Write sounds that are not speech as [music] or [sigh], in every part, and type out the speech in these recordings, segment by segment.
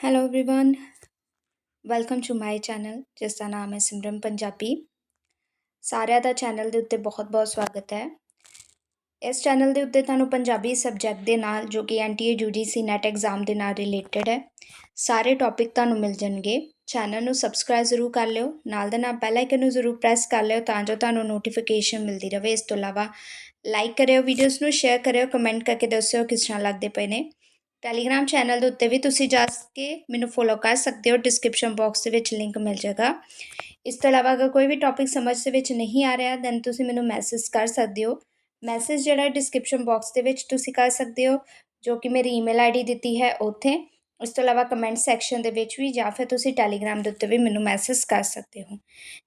hello everyone welcome to my channel ਜਿਸ ਦਾ ਨਾਮ ਹੈ ਸਿਮਰਨ ਪੰਜਾਬੀ ਸਾਰਿਆਂ ਦਾ ਚੈਨਲ ਦੇ ਉੱਤੇ ਬਹੁਤ-ਬਹੁਤ ਸਵਾਗਤ ਹੈ ਇਸ ਚੈਨਲ ਦੇ ਉੱਤੇ ਤੁਹਾਨੂੰ ਪੰਜਾਬੀ ਸਬਜੈਕਟ ਦੇ ਨਾਲ ਜੋ ਕਿ ਐਨਟੀਏ ਯੂਜੀਸੀ ਨੈਟ ਐਗਜ਼ਾਮ ਦੇ ਨਾਲ ਰਿਲੇਟਡ ਹੈ ਸਾਰੇ ਟੌਪਿਕ ਤੁਹਾਨੂੰ ਮਿਲ ਜਾਣਗੇ ਚੈਨਲ ਨੂੰ ਸਬਸਕ੍ਰਾਈਬ ਜ਼ਰੂਰ ਕਰ ਲਿਓ ਨਾਲ ਦੇ ਨਾਲ ਬੈਲ ਆਈਕਨ ਨੂੰ ਜ਼ਰੂਰ ਪ੍ਰੈਸ ਕਰ ਲਿਓ ਤਾਂ ਜੋ ਤੁਹਾਨੂੰ ਨੋਟੀਫਿਕੇਸ਼ਨ ਮਿਲਦੀ ਰਹੇ ਇਸ ਤੋਂ ਇਲਾਵਾ ਲਾਈਕ ਕਰਿਓ ਵੀਡੀਓਜ਼ ਨੂੰ ਸ਼ੇਅਰ ਕਰਿਓ ਕਮੈਂਟ ਕਰਕੇ ਦੱਸਿਓ ਕਿਸ ਤਰ੍ਹਾਂ ਲੱਗਦੇ ਪਏ ਨੇ ਟੈਲੀਗ੍ਰਾਮ ਚੈਨਲ ਦੇ ਉੱਤੇ ਵੀ ਤੁਸੀਂ ਜਾ ਕੇ ਮੈਨੂੰ ਫੋਲੋ ਕਰ ਸਕਦੇ ਹੋ। ਡਿਸਕ੍ਰਿਪਸ਼ਨ ਬਾਕਸ ਦੇ ਵਿੱਚ ਲਿੰਕ ਮਿਲ ਜਾਏਗਾ। ਇਸ ਤੋਂ ਇਲਾਵਾ ਅਗਰ ਕੋਈ ਵੀ ਟੌਪਿਕ ਸਮਝ ਦੇ ਵਿੱਚ ਨਹੀਂ ਆ ਰਿਹਾ ਦੈਨ ਤੁਸੀਂ ਮੈਨੂੰ ਮੈਸੇਜ ਕਰ ਸਕਦੇ ਹੋ। ਮੈਸੇਜ ਜਿਹੜਾ ਡਿਸਕ੍ਰਿਪਸ਼ਨ ਬਾਕਸ ਦੇ ਵਿੱਚ ਤੁਸੀਂ ਕਰ ਸਕਦੇ ਹੋ, ਜੋ ਕਿ ਮੇਰੀ ਈਮੇਲ ਆਈਡੀ ਦਿੱਤੀ ਹੈ ਉੱਥੇ। ਉਸ ਤੋਂ ਇਲਾਵਾ ਕਮੈਂਟ ਸੈਕਸ਼ਨ ਦੇ ਵਿੱਚ ਵੀ ਜਾਂ ਫਿਰ ਤੁਸੀਂ ਟੈਲੀਗ੍ਰਾਮ ਦੇ ਉੱਤੇ ਵੀ ਮੈਨੂੰ ਮੈਸੇਜ ਕਰ ਸਕਦੇ ਹੋ।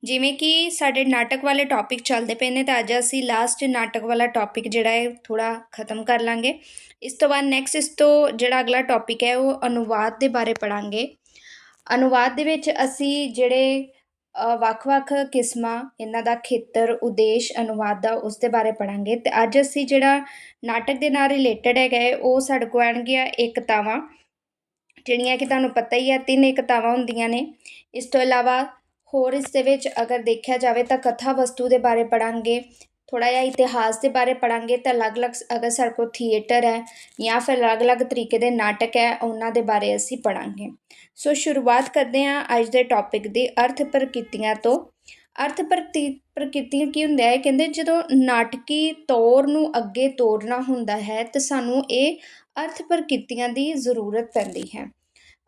ਜਿਵੇਂ ਕਿ ਸਾਡੇ ਨਾਟਕ ਵਾਲੇ ਟੌਪਿਕ ਚੱਲਦੇ ਪਏ ਨੇ ਤਾਂ ਅੱਜ ਅਸੀਂ ਲਾਸਟ ਨਾਟਕ ਵਾਲਾ ਟੌਪਿਕ ਜਿਹੜਾ ਹੈ ਥੋੜਾ ਖਤਮ ਕਰ ਲਾਂਗੇ। ਇਸ ਤੋਂ ਬਾਅਦ ਨੈਕਸਟ ਇਸ ਤੋਂ ਜਿਹੜਾ ਅਗਲਾ ਟੌਪਿਕ ਹੈ ਉਹ ਅਨੁਵਾਦ ਦੇ ਬਾਰੇ ਪੜਾਂਗੇ ਅਨੁਵਾਦ ਦੇ ਵਿੱਚ ਅਸੀਂ ਜਿਹੜੇ ਵੱਖ-ਵੱਖ ਕਿਸਮਾਂ, ਇਹਨਾਂ ਦਾ ਖੇਤਰ, ਉਦੇਸ਼, ਅਨੁਵਾਦ ਦਾ ਉਸ ਦੇ ਬਾਰੇ ਪੜਾਂਗੇ ਤੇ ਅੱਜ ਅਸੀਂ ਜਿਹੜਾ ਨਾਟਕ ਦੇ ਨਾਲ ਰਿਲੇਟਡ ਹੈਗਾ ਉਹ ਸਾਡੇ ਕੋਲ ਆਣਗੀਆਂ ਇਕਤਾਵਾਂ ਜਿਹੜੀਆਂ ਕਿ ਤੁਹਾਨੂੰ ਪਤਾ ਹੀ ਹੈ ਤਿੰਨ ਇਕਤਾਵਾਂ ਹੁੰਦੀਆਂ ਨੇ। ਇਸ ਤੋਂ ਇਲਾਵਾ ਹੋਰ ਇਸ ਦੇ ਵਿੱਚ ਅਗਰ ਦੇਖਿਆ ਜਾਵੇ ਤਾਂ ਕਥਾ ਵਸਤੂ ਦੇ ਬਾਰੇ ਪੜਾਂਗੇ ਥੋੜਾ ਜਿਹਾ ਇਤਿਹਾਸ ਦੇ ਬਾਰੇ ਪੜਾਂਗੇ ਤਾਂ ਅਲੱਗ-ਅਲੱਗ ਅਗਰ ਸਾਡੇ ਕੋਲ ਥੀਏਟਰ ਹੈ ਜਾਂ ਫਿਰ ਅਲੱਗ-ਅਲੱਗ ਤਰੀਕੇ ਦੇ ਨਾਟਕ ਹੈ, ਉਹਨਾਂ ਦੇ ਬਾਰੇ ਅਸੀਂ ਪੜਾਂਗੇ ਸੋ ਸ਼ੁਰੂਆਤ ਕਰਦੇ ਹਾਂ ਅੱਜ ਦੇ ਟੌਪਿਕ ਦੀ ਅਰਥ ਪ੍ਰਕਿਰਤੀਆਂ ਤੋਂ। ਅਰਥ ਪ੍ਰਕਿਰਤੀਆਂ ਕੀ ਹੁੰਦਾ ਹੈ? ਕਹਿੰਦੇ ਜਦੋਂ ਨਾਟਕੀ ਤੌਰ ਨੂੰ ਅੱਗੇ ਤੋਰਨਾ ਹੁੰਦਾ ਹੈ ਤਾਂ ਸਾਨੂੰ ਇਹ ਅਰਥ ਪ੍ਰਕਿਰਤੀਆਂ ਦੀ ਜ਼ਰੂਰਤ ਪੈਂਦੀ ਹੈ।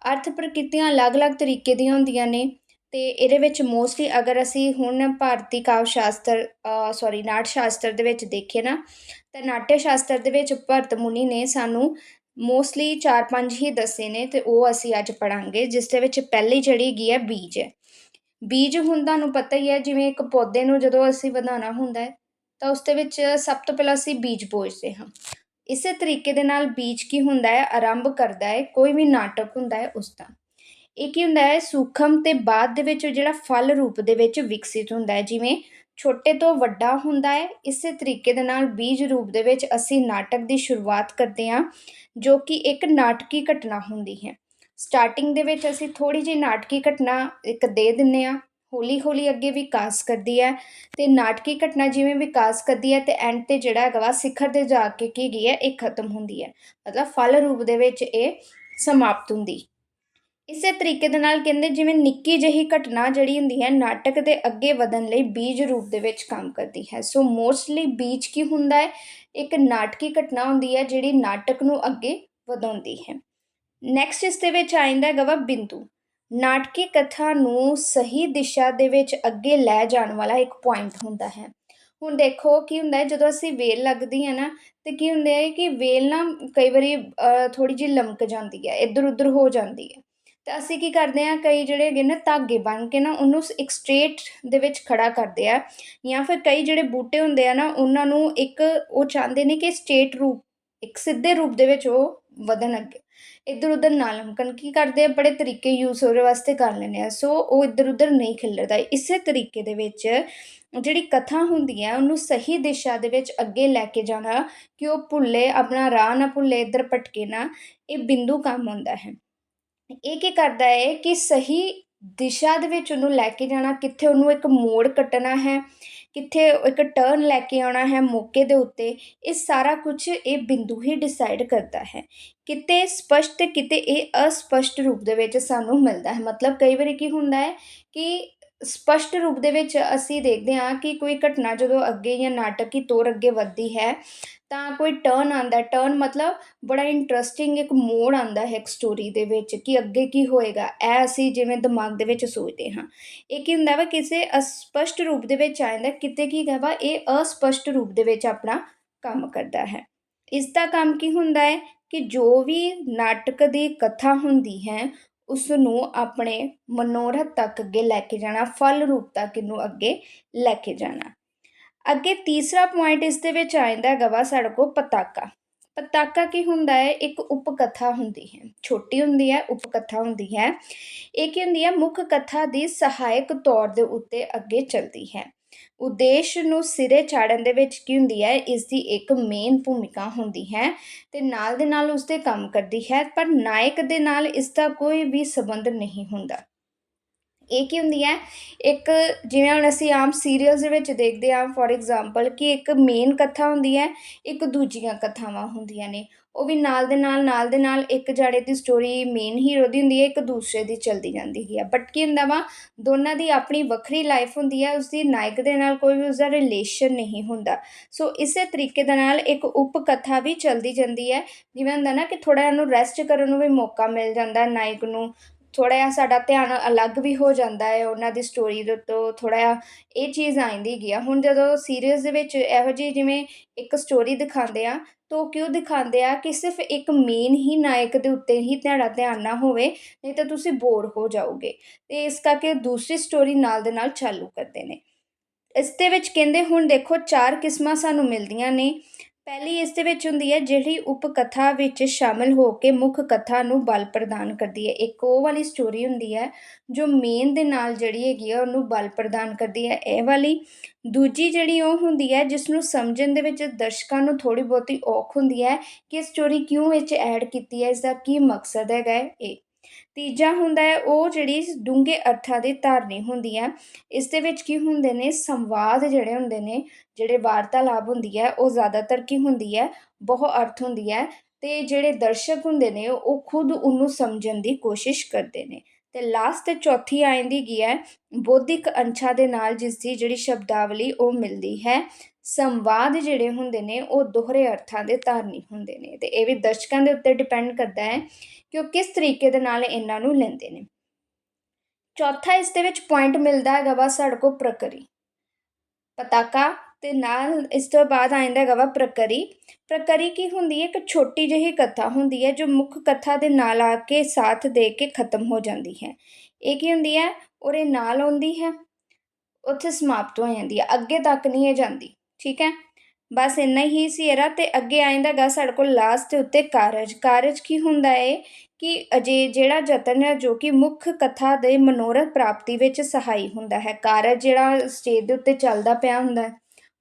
ਅਰਥ ਪ੍ਰਕਿਰਤੀਆਂ ਅਲੱਗ-ਅਲੱਗ ਤਰੀਕੇ ਦੀਆਂ ਹੁੰਦੀਆਂ ਨੇ ਅਤੇ ਇਹਦੇ ਵਿੱਚ ਮੋਸਟਲੀ ਅਗਰ ਅਸੀਂ ਹੁਣ ਭਾਰਤੀ ਕਾਵਿ ਸ਼ਾਸਤਰ ਸੌਰੀ ਨਾਟ ਸ਼ਾਸਤਰ ਦੇ ਵਿੱਚ ਦੇਖੀਏ ਨਾ, ਤਾਂ ਨਾਟਯ ਸ਼ਾਸਤਰ ਦੇ ਵਿੱਚ ਭਰਤ ਮੁਨੀ ਨੇ ਸਾਨੂੰ ਮੋਸਟਲੀ 4-5 ਹੀ ਦੱਸੇ ਨੇ ਤੇ ਉਹ ਅਸੀਂ ਅੱਜ ਪੜਾਂਗੇ ਜਿਸ ਦੇ ਵਿੱਚ ਪਹਿਲੀ ਜਿਹੜੀ ਹੈਗੀ ਹੈ ਬੀਜ। ਹੈ ਬੀਜ ਹੁਣ ਤੁਹਾਨੂੰ ਪਤਾ ਹੀ ਹੈ, ਜਿਵੇਂ ਇੱਕ ਪੌਦੇ ਨੂੰ ਜਦੋਂ ਅਸੀਂ ਵਧਾਉਣਾ ਹੁੰਦਾ ਹੈ, ਤਾਂ ਉਸ ਦੇ ਵਿੱਚ ਸਭ ਤੋਂ ਪਹਿਲਾਂ ਅਸੀਂ ਬੀਜ ਬੋਝਦੇ ਹਾਂ। ਇਸੇ ਤਰੀਕੇ ਦੇ ਨਾਲ ਬੀਜ ਕੀ ਹੁੰਦਾ ਹੈ, ਆਰੰਭ ਕਰਦਾ ਹੈ, ਕੋਈ ਵੀ ਨਾਟਕ ਹੁੰਦਾ ਹੈ ਉਸ ਦਾ। ਇਹ ਕੀ ਹੁੰਦਾ ਹੈ, ਸੂਖਮ ਤੇ ਬਾਅਦ ਦੇ ਵਿੱਚ ਜਿਹੜਾ ਫਲ ਰੂਪ ਦੇ ਵਿੱਚ ਵਿਕਸਿਤ ਹੁੰਦਾ ਹੈ, ਜਿਵੇਂ ਛੋਟੇ ਤੋਂ ਵੱਡਾ ਹੁੰਦਾ ਹੈ, ਇਸੇ ਤਰੀਕੇ ਦੇ ਨਾਲ ਬੀਜ ਰੂਪ ਦੇ ਵਿੱਚ ਅਸੀਂ ਨਾਟਕ ਦੀ ਸ਼ੁਰੂਆਤ ਕਰਦੇ ਹਾਂ, ਜੋ ਕਿ ਇੱਕ ਨਾਟਕੀ ਘਟਨਾ ਹੁੰਦੀ ਹੈ। ਸਟਾਰਟਿੰਗ ਦੇ ਵਿੱਚ ਅਸੀਂ ਥੋੜੀ ਜਿਹੀ ਨਾਟਕੀ ਘਟਨਾ ਇੱਕ ਦੇ ਦਿੰਨੇ ਆ ਹੌਲੀ ਹੌਲੀ ਅੱਗੇ ਵਿਕਾਸ ਕਰਦੀ ਹੈ ਅਤੇ ਨਾਟਕੀ ਘਟਨਾ ਜਿਵੇਂ ਵਿਕਾਸ ਕਰਦੀ ਹੈ ਅਤੇ ਐਂਡ ਤੇ ਜਿਹੜਾ ਹੈਗਾ ਵਾ ਸਿਖਰ ਤੇ ਜਾ ਕੇ ਕੀ ਗਈ ਹੈ, ਇਹ ਖਤਮ ਹੁੰਦੀ ਹੈ। ਮਤਲਬ ਫਲ ਰੂਪ ਦੇ ਵਿੱਚ ਇਹ ਸਮਾਪਤ ਹੁੰਦੀ। ਇਸੇ ਤਰੀਕੇ ਦੇ ਨਾਲ ਕਹਿੰਦੇ ਜਿਵੇਂ ਨਿੱਕੀ ਜਿਹੀ ਘਟਨਾ ਜਿਹੜੀ ਹੁੰਦੀ ਹੈ, ਨਾਟਕ ਦੇ ਅੱਗੇ ਵਧਣ ਲਈ ਬੀਜ ਰੂਪ ਦੇ ਵਿੱਚ ਕੰਮ ਕਰਦੀ ਹੈ। ਸੋ ਮੋਸਟਲੀ ਬੀਜ ਕੀ ਹੁੰਦਾ ਹੈ? ਇੱਕ ਨਾਟਕੀ ਘਟਨਾ ਹੁੰਦੀ ਹੈ ਜਿਹੜੀ ਨਾਟਕ ਨੂੰ ਅੱਗੇ ਵਧਾਉਂਦੀ ਹੈ। ਨੈਕਸਟ ਇਸ ਦੇ ਵਿੱਚ ਆ ਜਾਂਦਾ ਹੈਗਾ ਵਾ ਬਿੰਦੂ। ਨਾਟਕੀ ਕਥਾ ਨੂੰ ਸਹੀ ਦਿਸ਼ਾ ਦੇ ਵਿੱਚ ਅੱਗੇ ਲੈ ਜਾਣ ਵਾਲਾ ਇੱਕ ਪੁਆਇੰਟ ਹੁੰਦਾ ਹੈ। ਹੁਣ ਦੇਖੋ ਕੀ ਹੁੰਦਾ ਹੈ, ਜਦੋਂ ਅਸੀਂ ਵੇਲ ਲੱਗਦੀ ਹੈ ਨਾ, ਤੇ ਕੀ ਹੁੰਦਾ ਹੈ ਕਿ ਵੇਲ ਨਾ ਕਈ ਵਾਰੀ ਥੋੜੀ ਜਿਹੀ ਲਮਕ ਜਾਂਦੀ ਹੈ ਇੱਧਰ ਉੱਧਰ ਹੋ ਜਾਂਦੀ ਹੈ। ਤਾਂ ਅਸੀਂ ਕੀ ਕਰਦੇ ਆ ਕਈ ਜਿਹੜੇ ਹੈਗੇ ਨਾ ਧਾਗੇ ਬੰਨ ਕੇ ਨਾ, ਉਹਨੂੰ ਇੱਕ ਸਟ੍ਰੇਟ ਦੇ ਵਿੱਚ ਖੜਾ ਕਰਦੇ ਆ ਜਾਂ ਫਿਰ ਕਈ ਜਿਹੜੇ ਬੂਟੇ ਹੁੰਦੇ ਆ ਨਾ, ਉਹਨਾਂ ਨੂੰ ਇੱਕ, ਉਹ ਚਾਹੁੰਦੇ ਨੇ ਕਿ ਸਟੇਟ ਰੂਪ, ਇੱਕ ਸਿੱਧੇ ਰੂਪ ਦੇ ਵਿੱਚ ਉਹ ਵਧਣ ਅੱਗੇ। ਇੱਧਰ ਉੱਧਰ ਨਾ ਲਮਕਣ। ਕੀ ਕਰਦੇ ਆ? ਬੜੇ ਤਰੀਕੇ ਯੂਜ਼ ਉਹਦੇ ਵਾਸਤੇ ਕਰ ਲੈਂਦੇ ਆ। ਸੋ ਉਹ ਇੱਧਰ ਉੱਧਰ ਨਹੀਂ ਖਿਲਰਦਾ। ਇਸੇ ਤਰੀਕੇ ਦੇ ਵਿੱਚ ਜਿਹੜੀ ਕਥਾ ਹੁੰਦੀ ਹੈ, ਉਹਨੂੰ ਸਹੀ ਦਿਸ਼ਾ ਦੇ ਵਿੱਚ ਅੱਗੇ ਲੈ ਕੇ ਜਾਣਾ, ਕਿ ਉਹ ਭੁੱਲੇ, ਆਪਣਾ ਰਾਹ ਨਾ ਭੁੱਲੇ, ਇੱਧਰ ਭਟਕੇ ਨਾ, ਇਹ ਬਿੰਦੂ ਕੰਮ ਹੁੰਦਾ ਹੈ। ਇਹ ਕੀ ਕਰਦਾ ਹੈ ਕਿ ਸਹੀ ਦਿਸ਼ਾ ਦੇ ਵਿੱਚ ਉਹਨੂੰ ਲੈ ਕੇ ਜਾਣਾ, ਕਿੱਥੇ ਉਹਨੂੰ ਇੱਕ ਮੋੜ ਕੱਟਣਾ ਹੈ ਕਿੱਥੇ ਇੱਕ ਟਰਨ ਲੈ ਕੇ ਆਉਣਾ ਹੈ ਮੌਕੇ ਦੇ ਉੱਤੇ, ਇਹ ਸਾਰਾ ਕੁਝ ਇਹ ਬਿੰਦੂ ਹੀ ਡਿਸਾਈਡ ਕਰਦਾ ਹੈ। ਕਿਤੇ ਸਪਸ਼ਟ, ਕਿਤੇ ਇਹ ਅਸਪਸ਼ਟ ਰੂਪ ਦੇ ਵਿੱਚ ਸਾਨੂੰ ਮਿਲਦਾ ਹੈ। ਮਤਲਬ ਕਈ ਵਾਰੀ ਕੀ ਹੁੰਦਾ ਹੈ ਕਿ ਸਪਸ਼ਟ ਰੂਪ ਦੇ ਵਿੱਚ ਅਸੀਂ ਦੇਖਦੇ ਹਾਂ ਕਿ ਕੋਈ ਘਟਨਾ ਜਦੋਂ ਅੱਗੇ ਜਾਂ ਨਾਟਕੀ ਤੌਰ ਅੱਗੇ ਵੱਧਦੀ ਹੈ ਤਾਂ ਕੋਈ ਟਰਨ ਆਉਂਦਾ ਟਰਨ ਮਤਲਬ ਬੜਾ ਇੰਟਰਸਟਿੰਗ ਇੱਕ ਮੋੜ ਆਉਂਦਾ ਹੈ ਇੱਕ ਸਟੋਰੀ ਦੇ ਵਿੱਚ ਕਿ ਅੱਗੇ ਕੀ ਹੋਏਗਾ, ਇਹ ਅਸੀਂ ਜਿਵੇਂ ਦਿਮਾਗ ਦੇ ਵਿੱਚ ਸੋਚਦੇ ਹਾਂ। ਇਹ ਕੀ ਹੁੰਦਾ ਵਾ, ਕਿਸੇ ਅਸਪਸ਼ਟ ਰੂਪ ਦੇ ਵਿੱਚ ਆ ਜਾਂਦਾ, ਕਿਤੇ ਕੀ ਹੈਗਾ ਇਹ ਅਸਪਸ਼ਟ ਰੂਪ ਦੇ ਵਿੱਚ ਆਪਣਾ ਕੰਮ ਕਰਦਾ ਹੈ। ਇਸ ਦਾ ਕੰਮ ਕੀ ਹੁੰਦਾ ਹੈ ਕਿ ਜੋ ਵੀ ਨਾਟਕ ਦੀ ਕਥਾ ਹੁੰਦੀ ਹੈ ਉਸ ਨੂੰ ਆਪਣੇ ਮਨੋਰਥ ਤੱਕ ਅੱਗੇ ਲੈ ਕੇ ਜਾਣਾ, ਫਲ ਰੂਪ ਤੱਕ ਇਹਨੂੰ ਅੱਗੇ ਲੈ ਕੇ ਜਾਣਾ। ਅੱਗੇ ਤੀਸਰਾ ਪੁਆਇੰਟ ਇਸ ਦੇ ਵਿੱਚ ਆ ਆਇੰਦਾ ਗਵਾ ਸਾਡੇ ਕੋਲ ਪਤਾਕਾ। ਪਤਾਕਾ ਕੀ ਹੁੰਦਾ ਹੈ? ਇੱਕ ਉਪਕਥਾ ਹੁੰਦੀ ਹੈ। ਛੋਟੀ ਹੁੰਦੀ ਹੈ, ਉਪਕਥਾ ਹੁੰਦੀ ਹੈ। ਇਹ ਕੀ ਹੁੰਦੀ ਹੈ? ਮੁੱਖ ਕਥਾ ਦੀ ਸਹਾਇਕ ਤੌਰ ਦੇ ਉੱਤੇ ਅੱਗੇ ਚੱਲਦੀ ਹੈ। ਉਦੇਸ਼ ਨੂੰ ਸਿਰੇ ਚਾੜਨ ਦੇ ਵਿੱਚ ਕੀ ਹੁੰਦੀ ਹੈ? ਇਸ ਦੀ ਇੱਕ ਮੇਨ ਭੂਮਿਕਾ ਹੁੰਦੀ ਹੈ ਤੇ ਨਾਲ ਦੇ ਨਾਲ ਉਸ ਦੇ ਕੰਮ ਕਰਦੀ ਹੈ, ਪਰ ਨਾਇਕ ਦੇ ਨਾਲ ਇਸ ਦਾ ਕੋਈ ਵੀ ਸੰਬੰਧ ਨਹੀਂ ਹੁੰਦਾ। ਇਹ ਕੀ ਹੁੰਦੀ ਹੈ? ਇੱਕ ਜਿਵੇਂ ਹੁਣ ਅਸੀਂ ਆਮ ਸੀਰੀਅਲਸ ਦੇ ਵਿੱਚ ਦੇਖਦੇ ਹਾਂ ਫੋਰ ਐਗਜ਼ਾਮਪਲ ਕਿ ਇੱਕ ਮੇਨ ਕਥਾ ਹੁੰਦੀ ਹੈ, ਇੱਕ ਦੂਜੀਆਂ ਕਥਾਵਾਂ ਹੁੰਦੀਆਂ ਨੇ। ਉਹ ਵੀ ਨਾਲ ਦੇ ਨਾਲ ਨਾਲ ਦੇ ਨਾਲ ਇੱਕ ਜਾਣੇ ਦੀ ਸਟੋਰੀ ਮੇਨ ਹੀਰੋ ਦੀ ਹੁੰਦੀ ਹੈ, ਇੱਕ ਦੂਸਰੇ ਦੀ ਚੱਲਦੀ ਜਾਂਦੀ ਹੈ ਬਟ ਕੀ ਹੁੰਦਾ ਵਾ? ਦੋਨਾਂ ਦੀ ਆਪਣੀ ਵੱਖਰੀ ਲਾਈਫ ਹੁੰਦੀ ਹੈ, ਉਸਦੀ ਨਾਇਕ ਦੇ ਨਾਲ ਕੋਈ ਵੀ ਉਸਦਾ ਰਿਲੇਸ਼ਨ ਨਹੀਂ ਹੁੰਦਾ। ਸੋ ਇਸੇ ਤਰੀਕੇ ਦੇ ਨਾਲ ਇੱਕ ਉਪ ਕਥਾ ਵੀ ਚੱਲਦੀ ਜਾਂਦੀ ਹੈ। ਜਿਵੇਂ ਹੁੰਦਾ ਨਾ ਕਿ ਥੋੜਾ ਇਹਨੂੰ ਰੈਸਟ ਕਰਨ ਨੂੰ ਵੀ ਮੌਕਾ ਮਿਲ ਜਾਂਦਾ ਨਾਇਕ ਨੂੰ। ਥੋੜਾ ਜਿਹਾ ਸਾਡਾ ਧਿਆਨ ਅਲੱਗ ਵੀ ਹੋ ਜਾਂਦਾ ਹੈ, ਉਹਨਾਂ ਦੀ ਸਟੋਰੀ ਦੇ ਤੋਂ ਥੋੜਾ ਜਿਹਾ ਇਹ ਚੀਜ਼ ਆਂਦੀ ਗਿਆ ਹੁਣ ਜਦੋਂ ਸੀਰੀਜ਼ ਦੇ ਵਿੱਚ ਇਹੋ ਜਿਹੀ ਜਿਵੇਂ ਇੱਕ ਸਟੋਰੀ ਦਿਖਾਉਂਦੇ ਆ, ਤਾਂ ਉਹ ਕਿਉਂ ਦਿਖਾਉਂਦੇ ਆ ਕਿ ਸਿਰਫ ਇੱਕ ਮੇਨ ਹੀ ਨਾਇਕ ਦੇ ਉੱਤੇ ਹੀ ਤੁਹਾਡਾ ਧਿਆਨ ਨਾ ਹੋਵੇ, ਨਹੀਂ ਤਾਂ ਤੁਸੀਂ ਬੋਰ ਹੋ ਜਾਓਗੇ। ਤੇ ਇਸ ਕਰਕੇ ਦੂਸਰੀ ਸਟੋਰੀ ਨਾਲ ਦੇ ਨਾਲ ਚਾਲੂ ਕਰਦੇ ਨੇ। ਇਸ ਦੇ ਵਿੱਚ ਕਹਿੰਦੇ ਹੁਣ ਦੇਖੋ ਚਾਰ ਕਿਸਮਾਂ ਸਾਨੂੰ ਮਿਲਦੀਆਂ ਨੇ। ਪਹਿਲੀ ਇਸ ਦੇ ਵਿੱਚ ਹੁੰਦੀ ਹੈ, ਜਿਹੜੀ ਉਪਕਥਾ ਵਿੱਚ ਸ਼ਾਮਿਲ ਹੋ ਕੇ ਮੁੱਖ ਕਥਾ ਨੂੰ ਬਲ ਪ੍ਰਦਾਨ ਕਰਦੀ ਹੈ। ਇੱਕ ਉਹ ਵਾਲੀ ਸਟੋਰੀ ਹੁੰਦੀ ਹੈ, ਜੋ ਮੇਨ ਦੇ ਨਾਲ ਜਿਹੜੀ ਹੈਗੀ ਆ, ਉਹਨੂੰ ਬਲ ਪ੍ਰਦਾਨ ਕਰਦੀ ਹੈ। ਇਹ ਵਾਲੀ। ਦੂਜੀ ਜਿਹੜੀ ਉਹ ਹੁੰਦੀ ਹੈ, ਜਿਸ ਨੂੰ ਸਮਝਣ ਦੇ ਵਿੱਚ ਦਰਸ਼ਕਾਂ ਨੂੰ ਥੋੜੀ ਬਹੁਤੀ ਔਖ ਹੁੰਦੀ ਹੈ, ਕਿ ਸਟੋਰੀ ਕਿਉਂ ਵਿੱਚ ਐਡ ਕੀਤੀ ਹੈ ਇਸ ਦਾ ਕੀ ਮਕਸਦ ਹੈਗਾ ਇਹ। ਤੀਜਾ ਹੁੰਦਾ ਹੈ, ਉਹ ਜਿਹੜੀ ਡੂੰਘੇ ਅਰਥਾਂ ਦੀ ਧਾਰਨੀ ਹੁੰਦੀ ਹੈ। ਇਸ ਦੇ ਵਿੱਚ ਕੀ ਹੁੰਦੇ ਨੇ? ਸੰਵਾਦ ਜਿਹੜੇ ਹੁੰਦੇ ਨੇ, ਜਿਹੜੇ ਵਾਰਤਾਲਾਪ ਹੁੰਦੀ ਹੈ, ਉਹ ਜ਼ਿਆਦਾਤਰ ਕੀ ਹੁੰਦੀ ਹੈ? ਬਹੁ ਅਰਥ ਹੁੰਦੀ ਹੈ ਤੇ ਜਿਹੜੇ ਦਰਸ਼ਕ ਹੁੰਦੇ ਨੇ, ਉਹ ਖੁਦ ਉਹਨੂੰ ਸਮਝਣ ਦੀ ਕੋਸ਼ਿਸ਼ ਕਰਦੇ ਨੇ। ਤੇ ਲਾਸਟ ਤੇ ਚੌਥੀ ਆ ਜਾਂਦੀ ਕੀ ਹੈ, ਬੌਧਿਕ ਅੰਸ਼ਾਂ ਦੇ ਨਾਲ ਜਿਸ ਦੀ ਜਿਹੜੀ ਸ਼ਬਦਾਵਲੀ ਉਹ ਮਿਲਦੀ ਹੈ। ਸੰਵਾਦ ਜਿਹੜੇ ਹੁੰਦੇ ਨੇ, ਉਹ ਦੋਹਰੇ ਅਰਥਾਂ ਦੇ ਧਾਰਨੀ ਹੁੰਦੇ ਨੇ ਤੇ ਇਹ ਵੀ ਦਰਸ਼ਕਾਂ ਦੇ ਉੱਤੇ ਡਿਪੈਂਡ ਕਰਦਾ ਹੈ ਕਿ ਉਹ ਕਿਸ ਤਰੀਕੇ ਦੇ ਨਾਲ ਇਹਨਾਂ ਨੂੰ ਲੈਂਦੇ ਨੇ। ਚੌਥਾ ਇਸ ਦੇ ਵਿੱਚ ਪੁਆਇੰਟ ਮਿਲਦਾ ਹੈਗਾ ਵਾ ਸਾਡੇ ਕੋ ਪ੍ਰਕਰੀ। ਪਤਾਕਾ ਤੇ ਨਾਲ ਇਸ ਤੋਂ ਬਾਅਦ ਆਇੰਦਾ ਹੈਗਾ ਵਾ ਪ੍ਰਕਰੀ। ਪ੍ਰਕਰੀ ਕੀ ਹੁੰਦੀ ਹੈ? ਇੱਕ ਛੋਟੀ ਜਿਹੀ ਕਥਾ ਹੁੰਦੀ ਹੈ ਜੋ ਮੁੱਖ ਕਥਾ ਦੇ ਨਾਲ ਆ ਕੇ ਸਾਥ ਦੇ ਕੇ ਖਤਮ ਹੋ ਜਾਂਦੀ ਹੈ। ਇਹ ਕੀ ਹੁੰਦੀ ਹੈ? ਉਹਦੇ ਨਾਲ ਆਉਂਦੀ ਹੈ? ਉੱਥੇ ਸਮਾਪਤ ਹੋ ਜਾਂਦੀ ਹੈ। ਅੱਗੇ ਤੱਕ ਨਹੀਂ ਇਹ ਜਾਂਦੀ। ਠੀਕ ਹੈ? ਬਸ ਇੰਨਾ ਹੀ ਸੀ ਇਹਦਾ ਅਤੇ ਅੱਗੇ ਆਇੰਦਾ ਗਾ ਸਾਡੇ ਕੋਲ ਲਾਸਟ ਦੇ ਉੱਤੇ ਕਾਰਜ। ਕਾਰਜ ਕੀ ਹੁੰਦਾ ਹੈ ਕਿ ਅਜੇ ਜਿਹੜਾ ਯਤਨ ਹੈ, ਜੋ ਕਿ ਮੁੱਖ ਕਥਾ ਦੇ ਮਨੋਰਥ ਪ੍ਰਾਪਤੀ ਵਿੱਚ ਸਹਾਈ ਹੁੰਦਾ ਹੈ। ਕਾਰਜ ਜਿਹੜਾ ਸਟੇਜ ਦੇ ਉੱਤੇ ਚੱਲਦਾ ਪਿਆ ਹੁੰਦਾ ਹੈ,